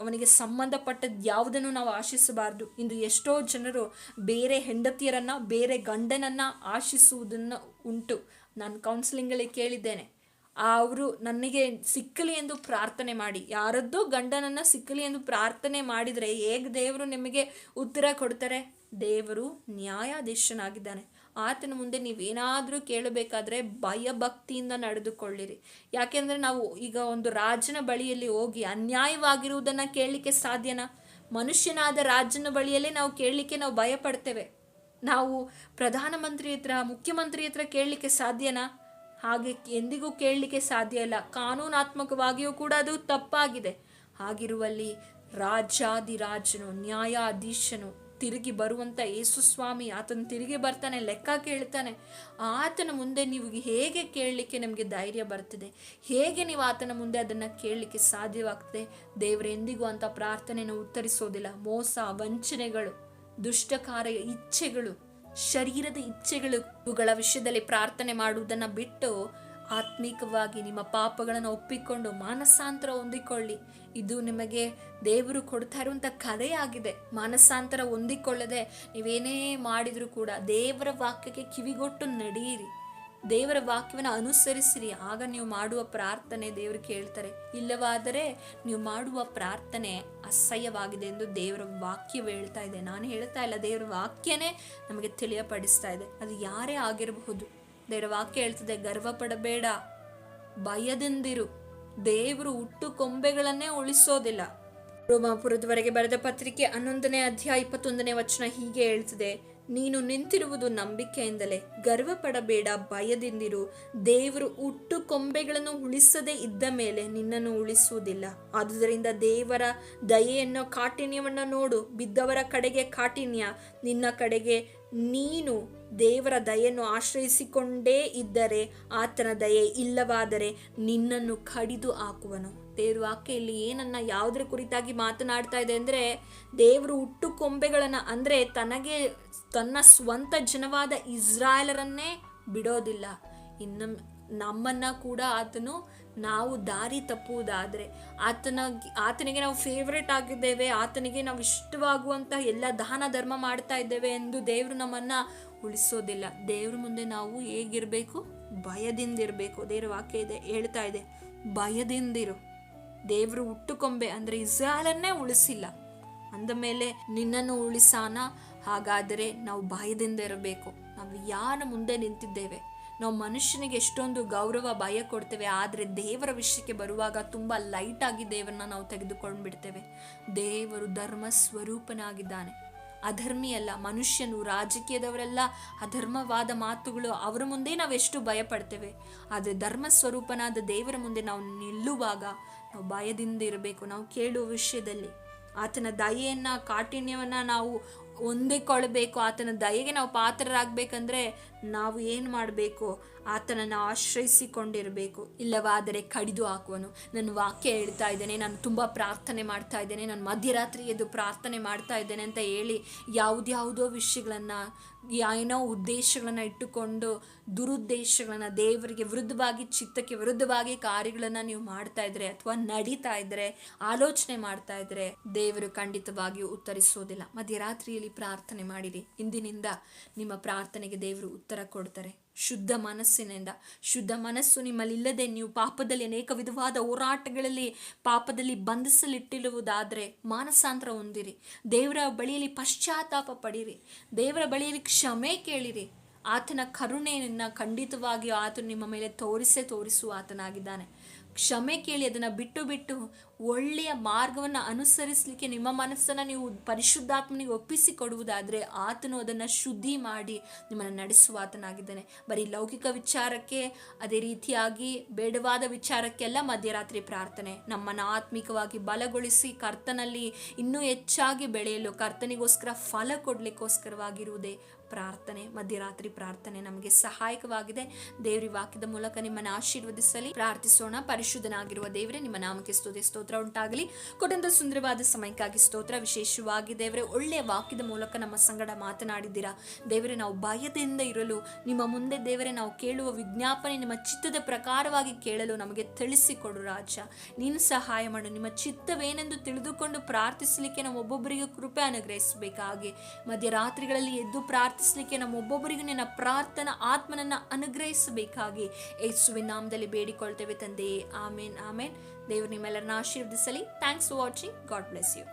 ಅವನಿಗೆ ಸಂಬಂಧಪಟ್ಟದ್ದು ಯಾವುದನ್ನು ನಾವು ಆಶಿಸಬಾರ್ದು. ಇಂದು ಎಷ್ಟೋ ಜನರು ಬೇರೆ ಹೆಂಡತಿಯರನ್ನು, ಬೇರೆ ಗಂಡನನ್ನು ಆಶಿಸುವುದನ್ನು ಉಂಟು. ನಾನು ಕೌನ್ಸಿಲಿಂಗಲ್ಲಿ ಕೇಳಿದ್ದೇನೆ. ಅವರು ನನಗೆ ಸಿಕ್ಕಲಿ ಎಂದು ಪ್ರಾರ್ಥನೆ ಮಾಡಿ. ಯಾರದ್ದೋ ಗಂಡನನ್ನು ಸಿಕ್ಕಲಿ ಎಂದು ಪ್ರಾರ್ಥನೆ ಮಾಡಿದರೆ ಹೇಗೆ ದೇವರು ನಿಮಗೆ ಉತ್ತರ ಕೊಡ್ತಾರೆ? ದೇವರು ನ್ಯಾಯಾಧೀಶನಾಗಿದ್ದಾನೆ. ಆತನ ಮುಂದೆ ನೀವೇನಾದರೂ ಕೇಳಬೇಕಾದ್ರೆ ಭಯಭಕ್ತಿಯಿಂದ ನಡೆದುಕೊಳ್ಳಿರಿ. ಯಾಕೆಂದರೆ ನಾವು ಈಗ ಒಂದು ರಾಜನ ಬಳಿಯಲ್ಲಿ ಹೋಗಿ ಅನ್ಯಾಯವಾಗಿರುವುದನ್ನು ಕೇಳಲಿಕ್ಕೆ ಸಾಧ್ಯನಾ? ಮನುಷ್ಯನಾದ ರಾಜನ ಬಳಿಯಲ್ಲೇ ನಾವು ಕೇಳಲಿಕ್ಕೆ ನಾವು ಭಯ ಪಡ್ತೇವೆ ನಾವು ಪ್ರಧಾನಮಂತ್ರಿ ಹತ್ರ, ಮುಖ್ಯಮಂತ್ರಿ ಹತ್ರ ಕೇಳಲಿಕ್ಕೆ ಸಾಧ್ಯನಾ? ಹಾಗೆ ಎಂದಿಗೂ ಕೇಳಲಿಕ್ಕೆ ಸಾಧ್ಯ ಇಲ್ಲ. ಕಾನೂನಾತ್ಮಕವಾಗಿಯೂ ಕೂಡ ಅದು ತಪ್ಪಾಗಿದೆ. ಹಾಗಿರುವಲ್ಲಿ ರಾಜಾದಿರಾಜನು ನ್ಯಾಯಾಧೀಶನು ತಿರುಗಿ ಬರುವಂಥ ಯೇಸು ಸ್ವಾಮಿ ಆತನ ತಿರುಗಿ ಬರ್ತಾನೆ, ಲೆಕ್ಕ ಕೇಳ್ತಾನೆ. ಆತನ ಮುಂದೆ ನೀವು ಹೇಗೆ ಕೇಳಲಿಕ್ಕೆ ನಮಗೆ ಧೈರ್ಯ ಬರ್ತದೆ? ಹೇಗೆ ನೀವು ಆತನ ಮುಂದೆ ಅದನ್ನು ಕೇಳಲಿಕ್ಕೆ ಸಾಧ್ಯವಾಗ್ತದೆ? ದೇವರು ಎಂದಿಗೂ ಅಂತ ಪ್ರಾರ್ಥನೆಯನ್ನು ಉತ್ತರಿಸೋದಿಲ್ಲ. ಮೋಸ, ವಂಚನೆಗಳು ದುಷ್ಟಕಾರ್ಯ ಇಚ್ಛೆಗಳು, ಶರೀರದ ಇಚ್ಛೆಗಳು ಇವುಗಳ ವಿಷಯದಲ್ಲಿ ಪ್ರಾರ್ಥನೆ ಮಾಡುವುದನ್ನು ಬಿಟ್ಟು ಆತ್ಮಿಕವಾಗಿ ನಿಮ್ಮ ಪಾಪಗಳನ್ನು ಒಪ್ಪಿಕೊಂಡು ಮಾನಸಾಂತರ ಹೊಂದಿಕೊಳ್ಳಿ. ಇದು ನಿಮಗೆ ದೇವರು ಕೊಡ್ತಾ ಇರುವಂಥ ಕಲೆಯಾಗಿದೆ ಮಾನಸಾಂತರ ಹೊಂದಿಕೊಳ್ಳದೆ ನೀವೇನೇ ಮಾಡಿದರೂ ಕೂಡ ದೇವರ ವಾಕ್ಯಕ್ಕೆ ಕಿವಿಗೊಟ್ಟು ನಡೆಯಿರಿ. ದೇವರ ವಾಕ್ಯವನ್ನು ಅನುಸರಿಸಿರಿ. ಆಗ ನೀವು ಮಾಡುವ ಪ್ರಾರ್ಥನೆ ದೇವರು ಕೇಳ್ತಾರೆ. ಇಲ್ಲವಾದರೆ ನೀವು ಮಾಡುವ ಪ್ರಾರ್ಥನೆ ಅಸಹ್ಯವಾಗಿದೆ ಎಂದು ದೇವರ ವಾಕ್ಯ ಹೇಳ್ತಾ ಇದೆ. ನಾನು ಹೇಳ್ತಾ ಇಲ್ಲ, ದೇವರ ವಾಕ್ಯನೇ ನಮಗೆ ತಿಳಿಯಪಡಿಸ್ತಾ ಇದೆ. ಅದು ಯಾರೇ ಆಗಿರಬಹುದು. ದೇವರ ವಾಕ್ಯ ಹೇಳ್ತದೆ ಗರ್ವ ಪಡಬೇಡ ಭಯದಿಂದಿರು. ದೇವರು ಹುಟ್ಟು ಕೊಂಬೆಗಳನ್ನೇ ಉಳಿಸೋದಿಲ್ಲ. ರೋಮಾಪುರದವರೆಗೆ ಬರೆದ ಪತ್ರಿಕೆ ಹನ್ನೊಂದನೇ ಅಧ್ಯಾಯ ಇಪ್ಪತ್ತೊಂದನೇ ವಚನ ಹೀಗೆ ಹೇಳ್ತದೆ, ನೀನು ನಿಂತಿರುವುದು ನಂಬಿಕೆಯಿಂದಲೇ. ಗರ್ವ ಪಡಬೇಡ ಭಯದಿಂದಿರು. ದೇವರು ಹುಟ್ಟು ಕೊಂಬೆಗಳನ್ನು ಉಳಿಸದೇ ಇದ್ದ ಮೇಲೆ ನಿನ್ನನ್ನು ಉಳಿಸುವುದಿಲ್ಲ. ಆದುದರಿಂದ ದೇವರ ದಯೆಯನ್ನು ಕಾಠಿಣ್ಯವನ್ನು ನೋಡು. ಬಿದ್ದವರ ಕಡೆಗೆ ಕಾಠಿಣ್ಯ. ನಿನ್ನ ಕಡೆಗೆ ನೀನು ದೇವರ ದಯೆಯನ್ನು ಆಶ್ರಯಿಸಿಕೊಂಡೇ ಇದ್ದರೆ ಆತನ ದಯೆ ಇಲ್ಲವಾದರೆ ನಿನ್ನನ್ನು ಕಡಿದು ಹಾಕುವನು. ದೇವ್ರ ವಾಕ್ಯಲ್ಲಿ ಏನನ್ನ ಯಾವುದರ ಕುರಿತಾಗಿ ಮಾತನಾಡ್ತಾ ಇದೆ ಅಂದರೆ, ದೇವರು ಹುಟ್ಟು ಕೊಂಬೆಗಳನ್ನು ಅಂದರೆ ತನಗೆ ತನ್ನ ಸ್ವಂತ ಜನವಾದ ಇಸ್ರಾಯೇಲರನ್ನೇ ಬಿಡೋದಿಲ್ಲ. ಇನ್ನು ನಮ್ಮನ್ನ ಕೂಡ ಆತನು ನಾವು ದಾರಿ ತಪ್ಪುವುದಾದರೆ ಆತನ, ಆತನಿಗೆ ನಾವು ಫೇವ್ರೇಟ್ ಆಗಿದ್ದೇವೆ, ಆತನಿಗೆ ನಾವು ಇಷ್ಟವಾಗುವಂಥ ಎಲ್ಲ ದಾನ ಧರ್ಮ ಮಾಡ್ತಾ ಇದ್ದೇವೆ ಎಂದು ದೇವರು ನಮ್ಮನ್ನ ಉಳಿಸೋದಿಲ್ಲ. ದೇವ್ರ ಮುಂದೆ ನಾವು ಹೇಗಿರಬೇಕು? ಭಯದಿಂದಿರಬೇಕು. ದೇವ್ರ ವಾಕ್ಯ ಇದೆ, ಹೇಳ್ತಾ ಇದೆ, ಭಯದಿಂದಿರು. ದೇವರು ಹುಟ್ಟುಕೊಂಬೆ ಅಂದರೆ ಇಸ್ರಾಲನ್ನೇ ಉಳಿಸಿಲ್ಲ. ಅಂದ ಮೇಲೆ ನಿನ್ನನ್ನು ಉಳಿಸಾನ? ಹಾಗಾದರೆ ನಾವು ಭಯದಿಂದ ಇರಬೇಕು. ನಾವು ಯಾರ ಮುಂದೆ ನಿಂತಿದ್ದೇವೆ? ನಾವು ಮನುಷ್ಯನಿಗೆ ಎಷ್ಟೊಂದು ಗೌರವ, ಭಯ ಕೊಡ್ತೇವೆ, ಆದರೆ ದೇವರ ವಿಷಯಕ್ಕೆ ಬರುವಾಗ ತುಂಬ ಲೈಟ್ ಆಗಿ ದೇವರನ್ನ ನಾವು ತೆಗೆದುಕೊಂಡು ಬಿಡ್ತೇವೆ ದೇವರು ಧರ್ಮ ಸ್ವರೂಪನಾಗಿದ್ದಾನೆ ಅಧರ್ಮಿಯಲ್ಲ ಮನುಷ್ಯನು ರಾಜಕೀಯದವರೆಲ್ಲ, ಅಧರ್ಮವಾದ ಮಾತುಗಳು ಅವರ ಮುಂದೆ ನಾವು ಎಷ್ಟು ಭಯ ಪಡ್ತೇವೆ ಆದರೆ ಧರ್ಮ ಸ್ವರೂಪನಾದ ದೇವರ ಮುಂದೆ ನಾವು ನಿಲ್ಲುವಾಗ ನಾವು ಭಯದಿಂದ ಇರಬೇಕು, ನಾವು ಕೇಳುವ ವಿಷಯದಲ್ಲಿ. ಆತನ ದಯೆಯನ್ನು, ಕಾಠಿಣ್ಯವನ್ನು ನಾವು ಹೊಂದಿಕೊಳ್ಬೇಕು ಆತನ ದಯೆಗೆ ನಾವು ಪಾತ್ರರಾಗಬೇಕಂದ್ರೆ ನಾವು ಏನು ಮಾಡಬೇಕು? ಆತನನ್ನು ಆಶ್ರಯಿಸಿಕೊಂಡಿರಬೇಕು. ಇಲ್ಲವಾದರೆ ಕಡಿದು ಹಾಕುವನು. ನನ್ನ ವಾಕ್ಯ ಹೇಳ್ತಾ ಇದ್ದೇನೆ, ನಾನು ತುಂಬ ಪ್ರಾರ್ಥನೆ ಮಾಡ್ತಾ ಇದ್ದೇನೆ, ನಾನು ಮಧ್ಯರಾತ್ರಿ ಎದ್ದು ಪ್ರಾರ್ಥನೆ ಮಾಡ್ತಾ ಇದ್ದೇನೆ ಅಂತ ಹೇಳಿ ಯಾವುದ್ಯಾವುದೋ ವಿಷಯಗಳನ್ನು, ಏನೋ ಉದ್ದೇಶಗಳನ್ನು ಇಟ್ಟುಕೊಂಡು ದುರುದ್ದೇಶಗಳನ್ನು ದೇವರಿಗೆ ವಿರುದ್ಧವಾಗಿ, ಚಿತ್ತಕ್ಕೆ ವಿರುದ್ಧವಾಗಿ ಕಾರ್ಯಗಳನ್ನು ನೀವು ಮಾಡ್ತಾ ಇದ್ರೆ ಅಥವಾ ನಡೀತಾ ಇದ್ರೆ, ಆಲೋಚನೆ ಮಾಡ್ತಾ ಇದ್ರೆ ದೇವರು ಖಂಡಿತವಾಗಿಯೂ ಉತ್ತರಿಸೋದಿಲ್ಲ. ಮಧ್ಯರಾತ್ರಿಯಲ್ಲಿ ಪ್ರಾರ್ಥನೆ ಮಾಡಿರಿ. ಇಂದಿನಿಂದ ನಿಮ್ಮ ಪ್ರಾರ್ಥನೆಗೆ ದೇವರು ಉತ್ತರ ಕೊಡ್ತಾರೆ. ಶುದ್ಧ ಮನಸ್ಸಿನಿಂದ. ಶುದ್ಧ ಮನಸ್ಸು ನಿಮ್ಮಲ್ಲಿಲ್ಲದೆ ನೀವು ಪಾಪದಲ್ಲಿ ಅನೇಕ ವಿಧವಾದ ಹೋರಾಟಗಳಲ್ಲಿ ಪಾಪದಲ್ಲಿ ಬಂಧಿಸಲಿಟ್ಟಿರುವುದಾದರೆ ಮಾನಸಾಂತರ ಹೊಂದಿರಿ. ದೇವರ ಬಳಿಯಲ್ಲಿ ಪಶ್ಚಾತ್ತಾಪ ಪಡಿರಿ. ದೇವರ ಬಳಿಯಲ್ಲಿ ಕ್ಷಮೆ ಕೇಳಿರಿ. ಆತನ ಕರುಣೆಯನ್ನು ಖಂಡಿತವಾಗಿಯೂ ಆತನು ನಿಮ್ಮ ಮೇಲೆ ತೋರಿಸೇ ತೋರಿಸುವ ಆತನಾಗಿದ್ದಾನೆ. ಕ್ಷಮೆ ಕೇಳಿ ಅದನ್ನು ಬಿಟ್ಟು ಬಿಟ್ಟು ಒಳ್ಳೆಯ ಮಾರ್ಗವನ್ನು ಅನುಸರಿಸಲಿಕ್ಕೆ ನಿಮ್ಮ ಮನಸ್ಸನ್ನು ನೀವು ಪರಿಶುದ್ಧಾತ್ಮನಿಗೆ ಒಪ್ಪಿಸಿ ಕೊಡುವುದಾದರೆ ಆತನು ಅದನ್ನು ಶುದ್ಧಿ ಮಾಡಿ ನಿಮ್ಮನ್ನು ನಡೆಸುವ ಆತನಾಗಿದ್ದಾನೆ ಬರೀ ಲೌಕಿಕ ವಿಚಾರಕ್ಕೆ ಅದೇ ರೀತಿಯಾಗಿ ಬೇಡವಾದ ವಿಚಾರಕ್ಕೆಲ್ಲ ಮಧ್ಯರಾತ್ರಿ ಪ್ರಾರ್ಥನೆ. ನಮ್ಮನ್ನು ಆತ್ಮಿಕವಾಗಿ ಬಲಗೊಳಿಸಿ ಕರ್ತನಲ್ಲಿ ಇನ್ನೂ ಹೆಚ್ಚಾಗಿ ಬೆಳೆಯಲು ಕರ್ತನಿಗೋಸ್ಕರ ಫಲ ಕೊಡಲಿಕ್ಕೋಸ್ಕರವಾಗಿರುವುದೇ ಪ್ರಾರ್ಥನೆ. ಮಧ್ಯರಾತ್ರಿ ಪ್ರಾರ್ಥನೆ ನಮಗೆ ಸಹಾಯಕವಾಗಿದೆ. ದೇವರಿ ವಾಕ್ಯದ ಮೂಲಕ ನಿಮ್ಮನ್ನು ಆಶೀರ್ವದಿಸಲಿ. ಪ್ರಾರ್ಥಿಸೋಣ. ಪರಿಶುದ್ಧನಾಗಿರುವ ದೇವರೇ, ನಿಮ್ಮ ನಾಮಕ್ಕೆ ಸ್ತುತಿ, ಸ್ತೋತ್ರ. ಉಂಟಾಗಲಿ. ಕೊಟ್ಟಂತ ಸುಂದರವಾದ ಸಮಯಕ್ಕಾಗಿ ಸ್ತೋತ್ರ ವಿಶೇಷವಾಗಿ ದೇವರೇ, ಒಳ್ಳೆಯ ವಾಕ್ಯದ ಮೂಲಕ ನಮ್ಮ ಸಂಗಡ ಮಾತನಾಡಿದ್ದೀರಾ? ದೇವರೇ, ನಾವು ಭಯದಿಂದ ಇರಲು, ನಿಮ್ಮ ಮುಂದೆ ದೇವರೇ, ನಾವು ಕೇಳುವ ವಿಜ್ಞಾಪನೆ ನಿಮ್ಮ ಚಿತ್ತದ ಪ್ರಕಾರವಾಗಿ ಕೇಳಲು ನಮಗೆ ತಿಳಿಸಿಕೊಡು ರಾಜ. ನೀನು ಸಹಾಯ ಮಾಡು. ನಿಮ್ಮ ಚಿತ್ತವೇನೆಂದು ತಿಳಿದುಕೊಂಡು ಪ್ರಾರ್ಥಿಸಲಿಕ್ಕೆ ನಾವು ಒಬ್ಬೊಬ್ಬರಿಗೆ ಕೃಪೆ ಅನುಗ್ರಹಿಸಬೇಕಾಗಿ. ಮಧ್ಯರಾತ್ರಿಗಳಲ್ಲಿ ಎದ್ದು ಪ್ರಾರ್ಥಿಸಲಿಕ್ಕೆ ನಮ್ಮ ಒಬ್ಬೊಬ್ಬರಿಗೂ ನಿನ್ನ ಪ್ರಾರ್ಥನಾ ಆತ್ಮನನ್ನ ಅನುಗ್ರಹಿಸಬೇಕಾಗಿ. ಯೇಸುವಿನ ನಾಮದಲ್ಲಿ ಬೇಡಿಕೊಳ್ತೇವೆ ತಂದೆಯೇ. ಆಮೇನ್ ಆಮೇನ್. ದೇವರು ನಿಮ್ಮೆಲ್ಲರನ್ನ ಆಶೀರ್ವದಿಸಲಿ thanks for watching God bless you